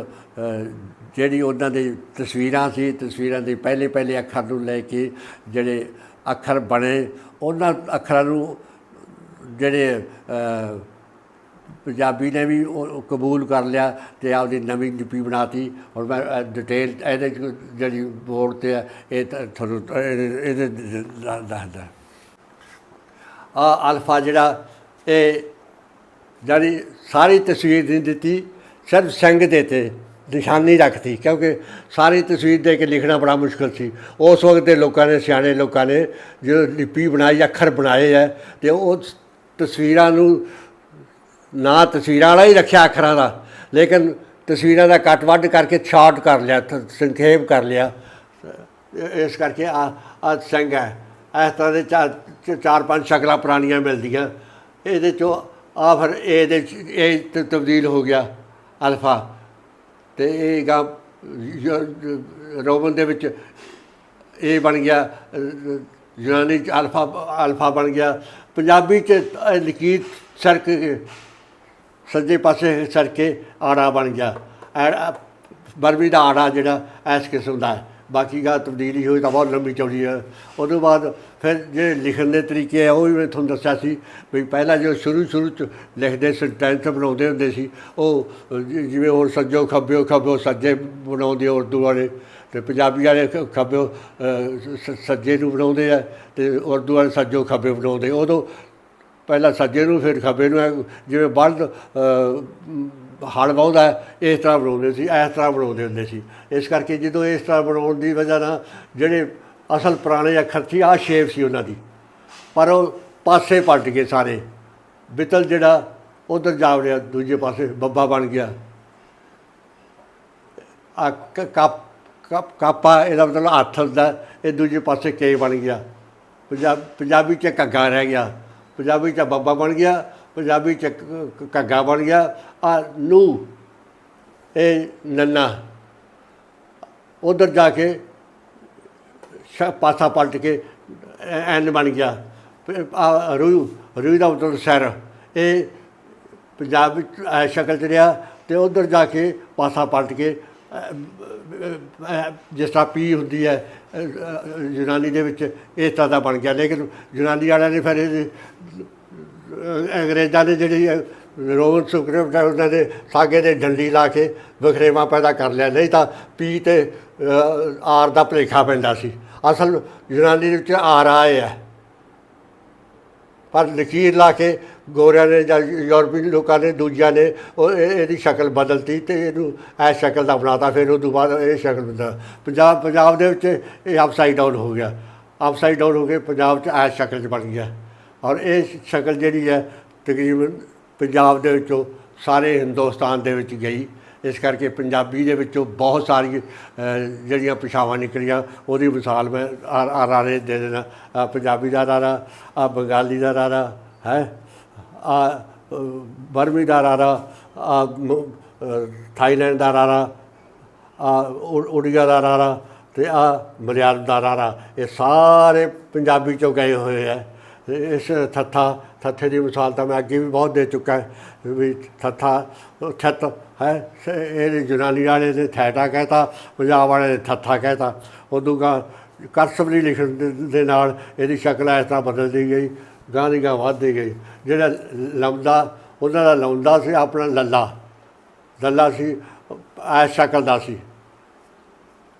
ਜਿਹੜੀ ਉਹਨਾਂ ਦੀ ਤਸਵੀਰਾਂ ਸੀ ਤਸਵੀਰਾਂ ਦੇ ਪਹਿਲੇ ਪਹਿਲੇ ਅੱਖਰ ਨੂੰ ਲੈ ਕੇ ਜਿਹੜੇ ਅੱਖਰ ਬਣੇ ਉਹਨਾਂ ਅੱਖਰਾਂ ਨੂੰ ਜਿਹੜੇ ਪੰਜਾਬੀ ਨੇ ਵੀ ਉਹ ਕਬੂਲ ਕਰ ਲਿਆ ਤੇ ਆਪਦੀ ਨਵੀਂ ਲਿਪੀ ਬਣਾਤੀ। ਹੁਣ ਮੈਂ ਡਿਟੇਲ ਇਹਦੇ 'ਚ ਜਿਹੜੀ ਬੋਰਡ ਤੇ ਹੈ ਇਹ ਤੁਹਾਨੂੰ, ਇਹਦੇ ਇਹਦੇ ਦੱਸਦਾ। ਆ ਅਲਫਾ ਜਿਹੜਾ, ਇਹ ਜਿਹੜੀ ਸਾਰੀ ਤਸਵੀਰ ਨਹੀਂ ਦਿੱਤੀ, ਸਿਰਫ ਸਿੰਘ ਦੇ ਤੇ ਨਿਸ਼ਾਨੀ ਰੱਖਤੀ, ਕਿਉਂਕਿ ਸਾਰੀ ਤਸਵੀਰ ਦੇ ਕੇ ਲਿਖਣਾ ਬੜਾ ਮੁਸ਼ਕਲ ਸੀ। ਉਸ ਵਕਤ ਦੇ ਲੋਕਾਂ ਨੇ, ਸਿਆਣੇ ਲੋਕਾਂ ਨੇ ਜੋ ਲਿਪੀ ਬਣਾਈ, ਅੱਖਰ ਬਣਾਏ ਹੈ ਤੇ ਉਹ ਤਸਵੀਰਾਂ ਨੂੰ ਨਾ ਤਸਵੀਰਾਂ ਵਾਲਾ ਹੀ ਰੱਖਿਆ ਅੱਖਰਾਂ ਦਾ, ਲੇਕਿਨ ਤਸਵੀਰਾਂ ਦਾ ਕੱਟ ਵੱਢ ਕਰਕੇ ਸ਼ਾਰਟ ਕਰ ਲਿਆ ਸੰਖੇਪ ਕਰ ਲਿਆ। ਇਸ ਕਰਕੇ ਆ ਆ ਸਿੰਘ ਹੈ, ਇਸ ਤਰ੍ਹਾਂ ਦੇ ਚਾਰ ਚਾਰ ਪੰਜ ਸ਼ਕਲਾਂ ਪੁਰਾਣੀਆਂ ਮਿਲਦੀਆਂ। ਇਹਦੇ ਚੋਂ ਆ ਫਿਰ ਇਹਦੇ 'ਚ, ਇਹ ਤਬਦੀਲ ਹੋ ਗਿਆ ਅਲਫਾ। ਤੇ ਇਹ ਗਾ ਰੋਮਨ ਦੇ ਵਿੱਚ ਇਹ ਬਣ ਗਿਆ ਯੂਨਾਨੀ ਚ ਅਲਫਾ ਅਲਫਾ ਬਣ ਗਿਆ। ਪੰਜਾਬੀ ਚ ਇਹ ਲਕੀਰ ਸਰਕ ਸੱਜੇ ਪਾਸੇ ਸਰਕੇ ਆੜਾ ਬਣ ਗਿਆ। ਐੜਾ ਬਰਬੀ ਦਾ ਆੜਾ ਜਿਹੜਾ ਇਸ ਕਿਸਮ ਦਾ ਹੈ। ਬਾਕੀ ਗਾ ਤਬਦੀਲੀ ਹੋਈ ਤਾਂ ਬਹੁਤ ਲੰਬੀ ਚੌੜੀ ਹੈ। ਉਦੋਂ ਬਾਅਦ ਫਿਰ ਜਿਹੜੇ ਲਿਖਣ ਦੇ ਤਰੀਕੇ ਆ, ਉਹ ਵੀ ਮੈਂ ਤੁਹਾਨੂੰ ਦੱਸਿਆ ਸੀ ਵੀ ਪਹਿਲਾਂ ਜੋ ਸ਼ੁਰੂ ਸ਼ੁਰੂ ਚ ਲਿਖਦੇ ਸੈਂਟੈਂਸ ਬਣਾਉਂਦੇ ਹੁੰਦੇ ਸੀ, ਉਹ ਜਿਵੇਂ ਹੋਰ ਸੱਜੋ ਖੱਬਿਓ ਖੱਬਿਓ ਸੱਜੇ ਬਣਾਉਂਦੇ ਉਰਦੂ ਵਾਲੇ ਤੇ ਪੰਜਾਬੀ ਵਾਲੇ ਖੱਬਿਓ ਸੱਜੇ ਨੂੰ ਬਣਾਉਂਦੇ ਆ ਤੇ ਉਰਦੂ ਵਾਲੇ ਸੱਜੋ ਖੱਬੇ ਬਣਾਉਂਦੇ। ਉਦੋਂ ਪਹਿਲਾਂ ਸੱਜੇ ਨੂੰ ਫਿਰ ਖੱਬੇ ਨੂੰ ਜਿਵੇਂ ਬਲਦ ਅ, ਹਲ ਵਾਹੁੰਦਾ ਇਸ ਤਰ੍ਹਾਂ ਬਣਾਉਂਦੇ ਸੀ ਇਸ ਤਰ੍ਹਾਂ ਬਣਾਉਂਦੇ ਹੁੰਦੇ ਸੀ। ਇਸ ਕਰਕੇ ਜਦੋਂ ਇਸ ਤਰ੍ਹਾਂ ਬਣਾਉਣ ਦੀ ਵਜ੍ਹਾ ਨਾਲ ਜਿਹੜੇ ਅਸਲ ਪੁਰਾਣੇ ਅੱਖਰ ਸੀ ਆਹ ਸ਼ੇਪ ਸੀ ਉਹਨਾਂ ਦੀ। ਪਰ ਉਹ ਪਾਸੇ ਪਲਟ ਗਏ ਸਾਰੇ। ਬਿਤਲ ਜਿਹੜਾ ਉਧਰ ਜਾ ਵੜਿਆ ਦੂਜੇ ਪਾਸੇ ਬੱਬਾ ਬਣ ਗਿਆ। ਆ ਕਪ ਕੱਪ ਕਾਪਾ ਇਹਦਾ ਮਤਲਬ ਹੱਥ ਹੁੰਦਾ ਇਹ ਦੂਜੇ ਪਾਸੇ ਕੇ ਬਣ ਗਿਆ। ਪੰਜਾਬ ਪੰਜਾਬੀ ਚ ਘੱਗਾ ਰਹਿ ਗਿਆ। ਪੰਜਾਬੀ ਚ ਬੱਬਾ ਬਣ ਗਿਆ, ਪੰਜਾਬੀ ਚ ਕ- ਘੱਗਾ ਬਣ ਗਿਆ। ਆ ਨੂੰ ਇਹ ਨੰਨਾ, ਉਧਰ ਜਾ ਕੇ ਸ਼- ਪਾਸਾ ਪਲਟ ਕੇ ਐਨ ਬਣ ਗਿਆ। ਫਿਰ ਆ ਰੂਹ ਰੂਹ ਦਾ ਮਤਲਬ ਸਿਰ, ਇਹ ਪੰਜਾਬ ਵਿੱਚ ਐ ਸ਼ਕਲ ਚ ਰਿਹਾ ਤੇ ਉਧਰ ਜਾ ਕੇ ਪਾਸਾ ਪਲਟ ਕੇ ਜਿਸ ਤਰ੍ਹਾਂ ਪੀ ਹੁੰਦੀ ਹੈ ਅ, ਯੂਨਾਨੀ ਦੇ ਵਿੱਚ ਇਸ ਤਰ੍ਹਾਂ ਦਾ ਬਣ ਗਿਆ। ਲੇਕਿਨ ਯੂਨਾਨੀ ਵਾਲਿਆਂ ਨੇ ਫਿਰ ਇਹ ਅੰਗਰੇਜ਼ਾਂ ਨੇ ਜਿਹੜੀ ਅ, ਰੋਮਨ ਸਕ੍ਰਿਪਟ ਹੈ ਉਹਨਾਂ ਦੇ ਸਾਗੇ ਦੇ ਡੰਡੀ ਲਾ ਕੇ ਵਖਰੇਵਾ ਪੈਦਾ ਕਰ ਲਿਆ। ਨਹੀਂ ਤਾਂ ਪੀ ਤੇ ਆਰ ਦਾ ਭਲੇਖਾ ਪੈਂਦਾ ਸੀ। ਅਸਲ ਯੂਨਾਨੀ ਦੇ ਵਿੱਚ ਆਰ ਆਏ ਹੈ ਪਰ ਲਕੀਰ ਲਾ ਕੇ ਗੋਰਿਆਂ ਨੇ ਜਾਂ ਯੂਰਪੀਨ ਲੋਕਾਂ ਨੇ, ਦੂਜਿਆਂ ਨੇ ਉਹ ਇਹ- ਇਹਦੀ ਸ਼ਕਲ ਬਦਲਤੀ ਤੇ ਇਹਨੂੰ ਇਸ ਸ਼ਕਲ ਦਾ ਬਣਾਤਾ, ਫਿਰ ਉਹ ਤੋਂ ਬਾਅਦ ਇਹ ਸ਼ਕਲ ਬਣਾ ਪੰਜਾਬ ਪੰਜਾਬ ਦੇ ਵਿੱਚ ਇਹ ਅਪਸਾਈਡ ਡਾਊਨ ਹੋ ਗਿਆ। ਅਪਸਾਈਡ ਡਾਊਨ ਹੋ ਕੇ ਪੰਜਾਬ 'ਚ ਇਸ ਸ਼ਕਲ 'ਚ ਬਣ ਗਿਆ। ਔਰ ਇਹ ਸ਼ਕਲ ਜਿਹੜੀ ਹੈ ਤਕਰੀਬਨ ਪੰਜਾਬ ਦੇ ਵਿੱਚੋਂ ਸਾਰੇ ਹਿੰਦੁਸਤਾਨ ਦੇ ਵਿੱਚ ਗਈ। ਇਸ ਕਰਕੇ ਪੰਜਾਬੀ ਦੇ ਵਿੱਚੋਂ ਬਹੁਤ ਸਾਰੀ ਜਿਹੜੀਆਂ ਭਾਸ਼ਾਵਾਂ ਨਿਕਲੀਆਂ, ਉਹਦੀ ਮਿਸਾਲ ਮੈਂ ਆ ਆ ਰਾਰੇ ਦੇ ਦੇਣਾ ਆਹ ਪੰਜਾਬੀ ਦਾ ਰਾਰਾ, ਆ ਬੰਗਾਲੀ ਦਾ ਰਾਰਾ, ਹੈ? ਆ ਬਰਮੀ ਦਾ ਰਾਰਾ, ਆ ਥਾਈਲੈਂਡ ਦਾ ਰਾਰਾ, ਆ ਉੜੀਆ ਦਾ ਰਾਰਾ ਤੇ ਆ ਮਲਿਆਲਮ ਦਾ ਰਾਰਾ। ਇਹ ਸਾਰੇ ਪੰਜਾਬੀ ਚੋਂ ਗਏ ਹੋਏ ਹੈ ਇਸ ਥੱਥਾ ਥੱਥੇ ਦੀ ਮਿਸਾਲ ਤਾਂ ਮੈਂ ਅੱਗੇ ਵੀ ਬਹੁਤ ਦੇ ਚੁੱਕਾ ਵੀ ਥੱਥਾ, ਛੱਤ, ਹੈ, ਸ- ਇਹ ਯੂਨਾਨੀ ਵਾਲੇ ਨੇ ਥੈਟਾ ਕਹਿਤਾ, ਪੰਜਾਬ ਵਾਲੇ ਨੇ ਥੱਥਾ ਕਹਿਤਾ। ਉਦੋਂ ਗਾ ਕਰਸਵਲੀ ਲਿਖਣ ਦੇ- ਦੇ ਨਾਲ ਇਹਦੀ ਸ਼ਕਲ ਇਸ ਤਰ੍ਹਾਂ ਬਦਲਦੀ ਗਈ, ਗਾਂ ਦੀ ਗਾਂ ਵੱਧਦੀ ਗਈ। ਜਿਹੜਾ ਲੰਮਦਾ ਉਹਨਾਂ ਦਾ ਲਾਉਂਦਾ ਸੀ ਆਪਣਾ ਲੱਲਾ। ਲੱਲਾ ਸੀ ਐ ਸ਼ਕਲ ਦਾ ਸੀ।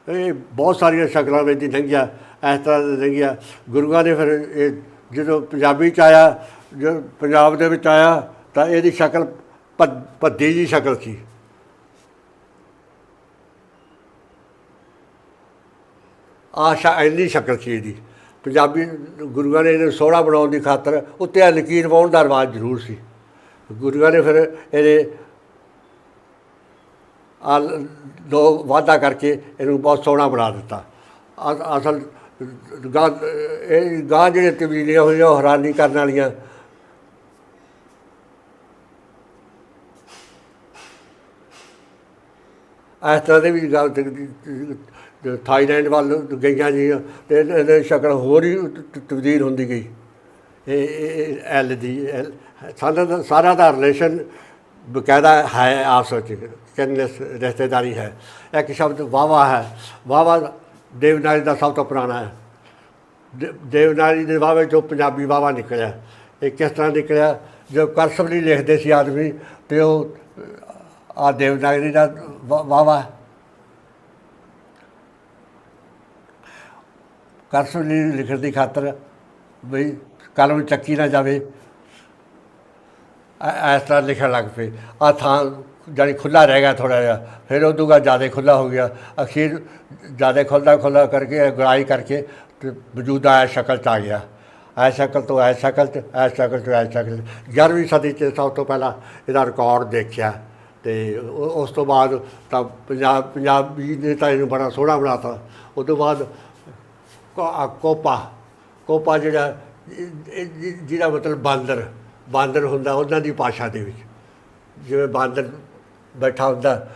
ਇਹ ਬਹੁਤ ਸਾਰੀਆਂ ਸ਼ਕਲਾਂ ਵਿੱਚ ਦੀ ਲੰਘਿਆ, ਇਸ ਤਰ੍ਹਾਂ ਦੇ ਲੰਘਿਆ। ਗੁਰੂਆਂ ਨੇ ਫਿਰ ਇਹ ਜਦੋਂ ਪੰਜਾਬੀ ਚ ਆਇਆ ਜੋ ਪੰਜਾਬ ਦੇ ਵਿੱਚ ਆਇਆ ਤਾਂ ਇਹਦੀ ਸ਼ਕਲ ਭੱਦ- ਭੱਦੀ ਜੀ ਸ਼ਕਲ ਸੀ। ਆਸ਼ਾ ਇੰਨੀ ਸ਼ਕਲ ਸੀ ਇਹਦੀ। ਪੰਜਾਬੀ ਗੁਰੂਆਂ ਨੇ ਇਹਨੂੰ ਸੋਹਣਾ ਬਣਾਉਣ ਦੀ ਖਾਤਰ ਉੱਤੇ ਲਕੀਰ ਪਾਉਣ ਦਾ ਰਿਵਾਜ ਜ਼ਰੂਰ ਸੀ। ਗੁਰੂਆਂ ਨੇ ਫਿਰ ਇਹਦੇ ਆ ਦੋ ਵਾਅਦਾ ਕਰਕੇ ਇਹਨੂੰ ਬਹੁਤ ਸੋਹਣਾ ਬਣਾ ਦਿੱਤਾ। ਅਸਲ ਗਾਂ, ਇਹ ਗਾਂ ਜਿਹੜੇ ਤਬਦੀਲੀਆਂ ਹੋਈਆਂ ਉਹ ਹੈਰਾਨੀ ਕਰਨ ਵਾਲੀਆਂ ਇਸ ਤਰ੍ਹਾਂ ਦੇ ਵੀ ਗੱਲ ਤੇ- ਥਾਈਲੈਂਡ ਵੱਲ ਗਈਆਂ ਜੀ ਤੇ ਇਹਦੇ ਸ਼ਕਲ ਹੋਰ ਹੀ ਤਬਦੀਲ ਹੁੰਦੀ ਗਈ। ਇਹ ਐਲ ਦੀ, L ਸਾਡਾ ਦਾ, ਸਾਰਾ ਦਾ ਰਿਲੇਸ਼ਨ ਬਕਾਇਦਾ ਹੈ ਆਪਸ ਵਿੱਚ, ਕਿੰਨੇ ਰਿਸ਼ਤੇਦਾਰੀ ਹੈ। ਇੱਕ ਸ਼ਬਦ ਵਾਵਾ ਹੈ। ਵਾਵਾ ਦੇਵਨਾਰੀ ਦਾ ਸਭ ਤੋਂ ਪੁਰਾਣਾ ਹੈ। ਦੇ- ਦੇਵਨਾਗਰੀ ਦੇ ਵਾਵੇ ਚੋਂ ਪੰਜਾਬੀ ਵਾਵਾ ਨਿਕਲਿਆ। ਇਹ ਕਿਸ ਤਰ੍ਹਾਂ ਨਿਕਲਿਆ? ਜੋ ਕਰਸਵਲੀ ਲਿਖਦੇ ਸੀ ਆਦਮੀ, ਤੇ ਉਹ ਆ ਦੇਵਨਾਗਰੀ ਦਾ ਵਾ- ਵਾਵਾ ਕਰਸਵਲੀ ਲਿਖਣ ਦੀ ਖਾਤਰ ਵੀ ਕਲਮ ਚੱਕੀ ਨਾ ਜਾਵੇ। ਇਸ ਤਰ੍ਹਾਂ ਲਿਖਣ ਲੱਗ ਪਏ। ਆ ਥਾਂ ਜਾਣੀ ਖੁੱਲਾ ਰਹਿ ਗਿਆ ਥੋੜਾ ਜਿਹਾ, ਫਿਰ ਉਦੋਂ ਬਾਅਦ ਜ਼ਿਆਦਾ ਖੁੱਲਾ ਹੋ ਗਿਆ। ਅਖੀਰ ਜ਼ਿਆਦਾ ਖੁੱਲ੍ਹਾ ਖੁੱਲ੍ਹਾ ਕਰਕੇ, ਗੁੜਾਈ ਕਰਕੇ ਤੇ ਮੌਜੂਦਾ ਐ ਸ਼ਕਲ ਚ ਆ ਗਿਆ। ਐ ਸ਼ਕਲ ਤੋਂ ਐ ਸ਼ਕਲ ਚ ਐ ਸ਼ਕਲ ਤੋਂ ਐ ਸ਼ਕਲ 'ਚ। 11ਵੀਂ ਸਦੀ ਚ ਸਭ ਤੋਂ ਪਹਿਲਾਂ ਇਹਦਾ ਰਿਕਾਰਡ ਦੇਖਿਆ। ਤੇ ਉਸ ਤੋਂ ਬਾਅਦ ਤਾਂ ਪੰਜਾਬ ਪੰਜਾਬੀ ਨੇ ਤਾਂ ਇਹਨੂੰ ਬੜਾ ਸੋਹਣਾ ਬਣਾਤਾ। ਉਸ ਤੋਂ ਬਾਅਦ ਕੋਪਾ ਕੋਪਾ ਜਿਹੜਾ ਜਿਹਦਾ ਮਤਲਬ ਬਾਂਦਰ ਬਾਂਦਰ ਹੁੰਦਾ ਉਹਨਾਂ ਦੀ ਭਾਸ਼ਾ ਦੇ ਵਿੱਚ। ਜਿਵੇਂ ਬਾਂਦਰ ਬੈਠਾ ਹੁੰਦਾ।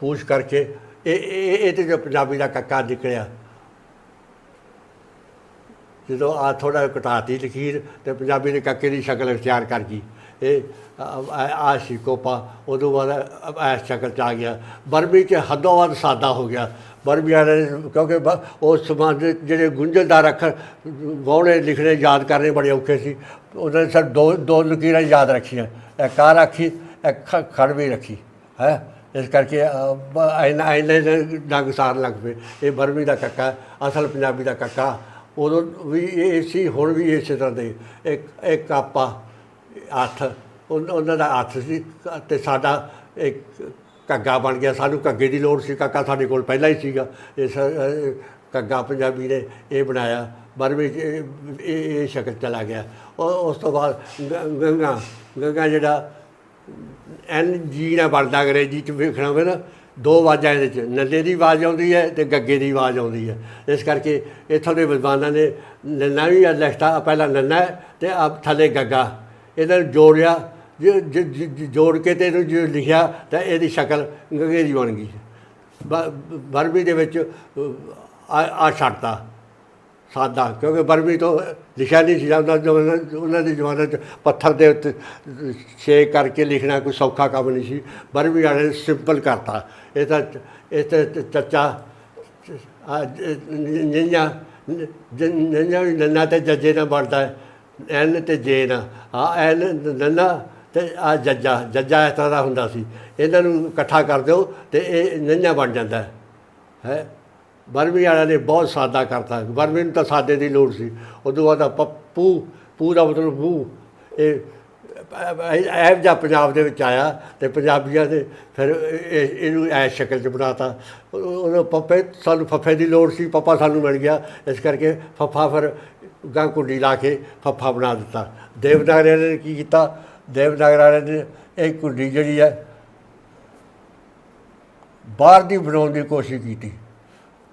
ਪੂਛ ਕਰਕੇ, ਇਹ ਇਹ ਇਹ ਤੇ ਜੋ ਪੰਜਾਬੀ ਦਾ ਕੱਕਾ ਨਿਕਲਿਆ। ਜਦੋਂ ਆ ਥੋੜਾ ਘਟਾਤੀ ਲਕੀਰ ਤੇ ਪੰਜਾਬੀ ਦੇ ਕੱਕੇ ਦੀ ਸ਼ਕਲ ਅਖਤਿਆਰ ਕਰ ਗਈ। ਇਹ ਆ ਕੋਪਾ, ਉਦੋਂ ਬਾਅਦ ਐ ਸ਼ਕਲ ਚ ਆ ਗਿਆ। ਬਰਮੀ ਚ ਹੱਦੋਂ ਵੱਧ ਸਾਦਾ ਹੋ ਗਿਆ। ਬਰਮੀ ਵਾਲੇ ਕਿਉਂਕਿ ਬ- ਉਸ ਦੇ ਜਿਹੜੇ ਗੁੰਝਲਦਾਰ ਅੱਖਰ, ਗਾਉਣੇ ਲਿਖਣੇ ਯਾਦ ਕਰਨੇ ਬੜੇ ਔਖੇ ਸੀ। ਉਹਨਾਂ ਨੇ ਸਰ ਦੋ ਦੋ ਲਕੀਰਾਂ ਯਾਦ ਰੱਖੀਆਂ। ਇੱਕ ਆ ਰੱਖੀ ਇੱਕ ਖ- ਖੜਵੀ ਰੱਖੀ, ਹੈ? ਇਸ ਕਰਕੇ ਐਨਾ ਐਨਾ ਡੰਗ ਸਾਰ ਲੱਗ ਪਏ। ਇਹ ਬਰਮੀ ਦਾ ਕੱਕਾ, ਅਸਲ ਪੰਜਾਬੀ ਦਾ ਕੱਕਾ। ਉਦੋਂ ਵੀ ਇਹ ਸੀ ਹੁਣ ਵੀ ਇਸੇ ਤਰ੍ਹਾਂ ਦੇ ਇੱਕ ਇੱਕ ਆਪਾ ਹੱਥ ਉਨ- ਉਹਨਾਂ ਦਾ ਹੱਥ ਸੀ ਤੇ ਸਾਡਾ ਇੱਕ ਕੱਗਾ ਬਣ ਗਿਆ। ਸਾਨੂੰ ਕੱਗੇ ਦੀ ਲੋੜ ਸੀ ਕੱਕਾ ਸਾਡੇ ਕੋਲ ਪਹਿਲਾਂ ਹੀ ਸੀਗਾ। ਇਸ ਅ, ਕੱਗਾ ਪੰਜਾਬੀ ਨੇ ਇਹ ਬਣਾਇਆ। ਬਰਮੀ 'ਚ ਇਹ ਇਹ ਇਹ ਸ਼ਕਲ ਚਲਾ ਗਿਆ। ਉਹ ਉਸ ਤੋਂ ਬਾਅਦ ਗ- ਗੰਗਾ ਗੰਗਾ ਜਿਹੜਾ ਐਨ ਜੀ ਨਾਲ ਬਣਦਾ ਅੰਗਰੇਜ਼ੀ ਚ ਵੇਖਣਾ ਹੋਵੇ ਨਾ ਦੋ ਆਵਾਜ਼ਾਂ ਇਹਦੇ ਚ, ਨੱਲੇ ਦੀ ਆਵਾਜ਼ ਆਉਂਦੀ ਹੈ ਤੇ ਗੱਗੇ ਦੀ ਆਵਾਜ਼ ਆਉਂਦੀ ਹੈ। ਇਸ ਕਰਕੇ ਇੱਥੋਂ ਦੇ ਵਿਦਵਾਨਾਂ ਨੇ ਨੰਨਾ ਵੀ ਲਿਖਤਾ ਪਹਿਲਾਂ ਨੰਨਾ ਹੈ ਤੇ ਆ ਥੱਲੇ ਗੱਗਾ। ਇਹਨਾਂ ਨੂੰ ਜੋੜਿਆ, ਜ- ਜੋੜ ਕੇ ਤੇ ਇਹਨੂੰ ਜੇ ਲਿਖਿਆ ਤਾਂ ਇਹਦੀ ਸ਼ਕਲ ਗੱਗੇ ਦੀ ਬਣ ਗਈ। ਬ- ਬਰਮੀ ਦੇ ਵਿੱਚ ਆ ਆ ਛੱਡਤਾ। ਸਾਦਾ, ਕਿਉਂਕਿ ਬਰਮੀ ਤੋਂ ਲਿਖਿਆ ਨਹੀਂ ਸੀ ਜਾਂਦਾ ਉਹਨਾਂ- ਉਹਨਾਂ ਦੀ ਜ਼ਮਾਨੇ 'ਚ ਪੱਥਰ ਦੇ ਉੱਤੇ ਛੇਕ ਕਰਕੇ ਲਿਖਣਾ ਕੋਈ ਸੌਖਾ ਕੰਮ ਨਹੀਂ ਸੀ। ਬਰਮੀ ਵਾਲੇ ਨੇ ਸਿੰਪਲ ਕਰਤਾ। ਇਹ ਤਾਂ ਇਹ ਤਾਂ ਚੱਚਾ ਆ ਨਿੰਨਾ ਨਿੰਨਾ ਵੀ ਨੰਨਾ ਤੇ ਜੱਜੇ ਨਾਲ ਬਣਦਾ ਐਨ ਤੇ ਜੇ ਨਾਲ। ਆ ਐਨ, ਨੰਨਾ ਤੇ ਆ ਜੱਜਾ। ਜੱਜਾ ਇਸ ਤਰ੍ਹਾਂ ਦਾ ਹੁੰਦਾ ਸੀ। ਇਹਨਾਂ ਨੂੰ ਇਕੱਠਾ ਕਰ ਦਿਓ ਤੇ ਇਹ ਨੰਨਾ ਬਣ ਜਾਂਦਾ ਹੈ? ਬਰਮੀ ਵਾਲਿਆਂ ਨੇ ਬਹੁਤ ਸਾਦਾ ਕਰਤਾ। ਬਰਮੀ ਨੂੰ ਤਾਂ ਸਾਦੇ ਦੀ ਲੋੜ ਸੀ। ਉਦੋਂ ਬਾਅਦ ਆ ਪੱਪੂ ਪੂ ਦਾ ਮਤਲਬ ਪੂ ਇਹ ਐਬ ਜਿਹਾ ਪੰਜਾਬ ਦੇ ਵਿੱਚ ਆਇਆ ਤੇ ਪੰਜਾਬੀਆਂ ਨੇ ਫਿਰ ਇਹ- ਇਹਨੂੰ ਐ ਸ਼ਕਲ 'ਚ ਬਣਾਤਾ। ਉਹ ਪੱਪੇ ਸਾਨੂੰ ਫੱਫੇ ਦੀ ਲੋੜ ਸੀ ਪੱਪਾ ਸਾਨੂੰ ਮਿਲ ਗਿਆ। ਇਸ ਕਰਕੇ ਫੱਫਾ ਫਿਰ ਗਾਂ ਕੁੰਡੀ ਲਾ ਕੇ ਫੱਫਾ ਬਣਾ ਦਿੱਤਾ। ਦੇਵਨਾਗਰੀ ਨੇ ਕੀ ਕੀਤਾ? ਦੇਵਨਾਗਰ ਵਾਲਿਆਂ ਨੇ ਇਹ ਕੁੰਡੀ ਜਿਹੜੀ ਹੈ, ਬਾਹਰ ਦੀ ਬਣਾਉਣ ਦੀ ਕੋਸ਼ਿਸ਼ ਕੀਤੀ।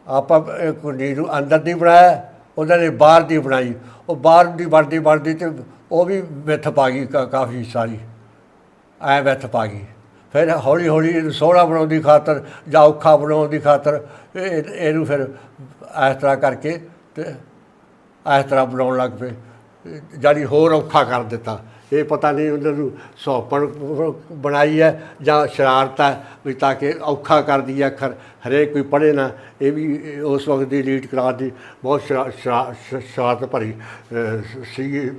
ਆਪਾਂ ਇਹ ਕੁੰਡੀ ਨੂੰ ਅੰਦਰ ਦੀ ਬਣਾਇਆ ਉਹਨਾਂ ਨੇ ਬਾਹਰ ਦੀ ਬਣਾਈ। ਉਹ ਬਾਹਰ ਦੀ ਬਣਦੀ ਬਣਦੀ ਤੇ ਉਹ ਵੀ ਵਿੱਥ ਪਾ ਗਈ ਕਾ- ਕਾਫੀ ਸਾਰੀ। ਐ ਵਿੱਥ ਪਾ ਗਈ। ਫਿਰ ਹੌਲੀ ਹੌਲੀ ਇਹਨੂੰ ਸੋਹਣਾ ਬਣਾਉਣ ਦੀ ਖਾਤਰ ਜਾਂ ਔਖਾ ਬਣਾਉਣ ਦੀ ਖਾਤਰ ਇਹ ਇਹਨੂੰ ਫਿਰ ਇਸ ਤਰ੍ਹਾਂ ਕਰਕੇ ਤੇ ਇਸ ਤਰ੍ਹਾਂ ਬਣਾਉਣ ਲੱਗ ਪਏ। ਜਾਨੀ ਹੋਰ ਔਖਾ ਕਰ ਦਿੱਤਾ। ਇਹ ਪਤਾ ਨਹੀਂ ਉਹਨਾਂ ਨੂੰ ਸੌਪਣ ਬਣਾਈ ਹੈ ਜਾਂ ਸ਼ਰਾਰਤ ਹੈ ਵੀ ਤਾਂ ਕਿ ਔਖਾ ਕਰਦੀ ਹੈ ਅੱਖਰ ਹਰੇਕ ਕੋਈ ਪੜ੍ਹੇ ਨਾ ਇਹ ਵੀ ਉਸ ਵਕਤ ਦੀ ਲੀਡ ਕਲਾਸ ਦੀ ਬਹੁਤ ਸ਼ਰਾ- ਸ਼ਰਾ- ਸ਼ਰਾਰਤ ਭਰੀ ਅਹ, ਸੀ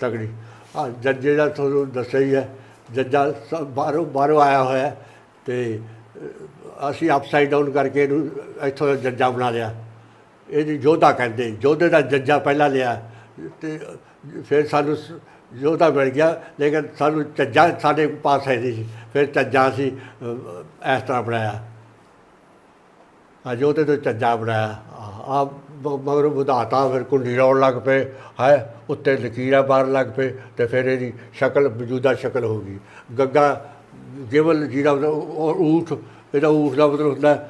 ਤਗੜੀ ਆ ਜੱਜੇ ਦਾ ਤੁਹਾਨੂੰ ਦੱਸਿਆ ਹੀ ਹੈ ਜੱਜਾ ਸ- ਬਾਹਰੋਂ ਬਾਹਰੋਂ ਆਇਆ ਹੋਇਆ ਹੈ ਤੇ ਅਹ, ਅਸੀਂ ਅਪਸਾਈਡ ਡਾਊਨ ਕਰਕੇ ਇਹਨੂੰ ਇੱਥੋਂ ਦਾ ਜੱਜਾ ਬਣਾ ਲਿਆ। ਇਹਦੀ ਯੋਧਾ ਕਹਿੰਦੇ ਯੋਧੇ ਦਾ ਜੱਜਾ ਪਹਿਲਾਂ ਲਿਆ ਤੇ ਫਿਰ ਸਾਨੂੰ ਸ- ਯੋਧਾ ਮਿਲ ਗਿਆ, ਲੇਕਿਨ ਸਾਨੂੰ ਚੱਜਾ ਸਾਡੇ ਪਾਸ ਹੈ ਨਹੀਂ ਸੀ। ਫਿਰ ਚੱਜਾ ਅਸੀਂ ਇਸ ਤਰ੍ਹਾਂ ਬਣਾਇਆ। ਆ ਯੋਧੇ ਤੋਂ ਚੱਜਾ ਬਣਾਇਆ। ਆ ਮਗਰ ਵਧਾਤਾ, ਫਿਰ ਕੁੰਡੀ ਰੌਣ ਲੱਗ ਪਏ, ਹੈ, ਉੱਤੇ ਲਕੀਰਾਂ ਮਾਰਨ ਲੱਗ ਪਏ, ਤੇ ਫਿਰ ਇਹਦੀ ਸ਼ਕਲ, ਮੌਜੂਦਾ ਸ਼ਕਲ ਹੋ ਗਈ। ਗੱਗਾ ਕੇਵਲ ਜਿਹੜਾ ਉਹਦਾ ਉਹ ਊਠ, ਇਹਦਾ ਊਠ ਦਾ ਮਤਲਬ ਹੁੰਦਾ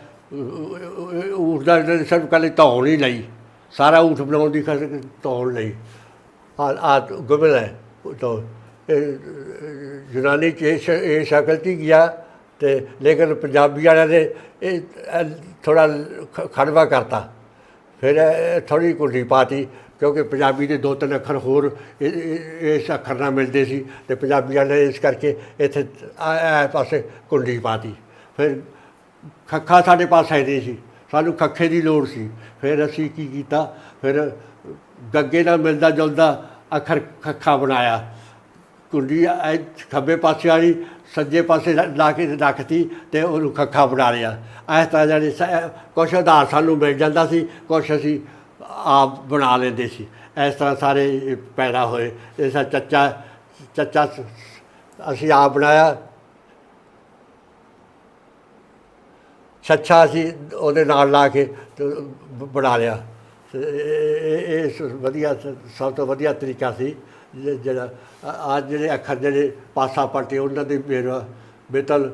ਊਠ ਦਾ ਜਿਹੜਾ ਸਿਰਫ ਕੱਲ੍ਹ ਧੌਣ ਹੀ ਲਈ ਸਾਰਾ ਊਠ ਬਣਾਉਣ ਦੀ ਖਾਤਰ ਧੌਣ ਲਈ ਆ ਆ ਗੁਬਲ ਹੈ ਤਾਂ, ਇਹ ਯੂਨਾਨੀ ਚ ਇਹ ਸ਼- ਇਹ ਸ਼ਕਲ 'ਚ ਗਿਆ ਤੇ ਲੇਕਿਨ ਪੰਜਾਬੀ ਵਾਲਿਆਂ ਨੇ ਇਹ ਥੋੜਾ ਖੜਵਾ ਕਰਤਾ। ਫਿਰ ਥੋੜੀ ਕੁੰਡੀ ਪਾਤੀ ਕਿਉਂਕਿ ਪੰਜਾਬੀ ਦੇ ਦੋ ਤਿੰਨ ਅੱਖਰ ਹੋਰ ਇਹ- ਇਹ- ਇਸ ਅੱਖਰ ਨਾਲ ਮਿਲਦੇ ਸੀ ਤੇ ਪੰਜਾਬੀ ਵਾਲੇ ਇਸ ਕਰਕੇ ਇੱਥੇ ਆ ਆ ਪਾਸੇ ਕੁੰਡੀ ਪਾਤੀ। ਫਿਰ ਖੱਖਾ ਸਾਡੇ ਪਾਸ ਹੈ ਸੀ, ਸਾਨੂੰ ਖੱਖੇ ਦੀ ਲੋੜ ਸੀ। ਫਿਰ ਅਸੀਂ ਕੀ ਕੀਤਾ, ਫਿਰ ਗੱਗੇ ਨਾਲ ਮਿਲਦਾ ਜੁਲਦਾ ਅੱਖਰ ਖੱਖਾ ਬਣਾਇਆ। ਕੁੰਡੀ ਐ ਖੱਬੇ ਪਾਸੇ ਵਾਲੀ ਸੱਜੇ ਪਾਸੇ ਲਾ ਲਾ ਕੇ ਰੱਖਤੀ ਤੇ ਉਹਨੂੰ ਖੱਖਾ ਬਣਾ ਲਿਆ। ਇਸ ਤਰ੍ਹਾਂ ਜਾਨੀ ਕੁਛ ਆਧਾਰ ਸਾਨੂੰ ਮਿਲ ਜਾਂਦਾ ਸੀ, ਕੁਛ ਅਸੀਂ ਆਪ ਬਣਾ ਲੈਂਦੇ ਸੀ। ਇਸ ਤਰ੍ਹਾਂ ਸਾਰੇ ਪੈਦਾ ਹੋਏ। ਇਸ ਤਰ੍ਹਾਂ ਚੱਚਾ ਚੱਚਾ ਅਸੀਂ ਆਪ ਬਣਾਇਆ। ਛੱਛਾ ਅਸੀਂ ਉਹਦੇ ਨਾਲ ਲਾ ਕੇ ਬ- ਬਣਾ ਲਿਆ। ਇਹ- ਇਹ ਇਹ ਸ- ਵਧੀਆ ਸਭ ਤੋਂ ਵਧੀਆ ਤਰੀਕਾ ਸੀ ਜਿਹੜਾ ਆ ਜਿਹੜੇ ਅੱਖਰ ਜਿਹੜੇ ਪਾਸਾ ਪਲਟੇ, ਉਹਨਾਂ ਦੇ ਮੇਰਾ ਬੇਤਲ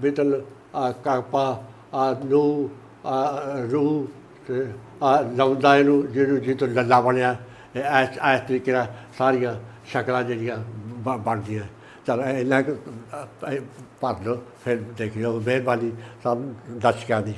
ਬੇਤਲ, ਆ ਕਾਪਾ ਆ ਨੂੰ ਆ ਰੂ ਤੇ ਆ ਲਾਉਂਦਾ ਇਹਨੂੰ ਜਿਹਨੂੰ ਜਿੱਤੋਂ ਲੱਲਾ ਬਣਿਆ। ਇਹ ਇਸ ਇਸ ਤਰੀਕੇ ਨਾਲ ਸਾਰੀਆਂ ਸ਼ਕਲਾਂ ਜਿਹੜੀਆਂ ਬ- ਬਣਦੀਆਂ। ਚਲ ਇਹਨਾਂ ਭਰ ਲਓ ਫਿਰ ਦੇਖ ਲਓ ਮਿਹਰਬਾਨੀ ਸਭ ਦਰਸ਼ਕਾਂ ਦੀ।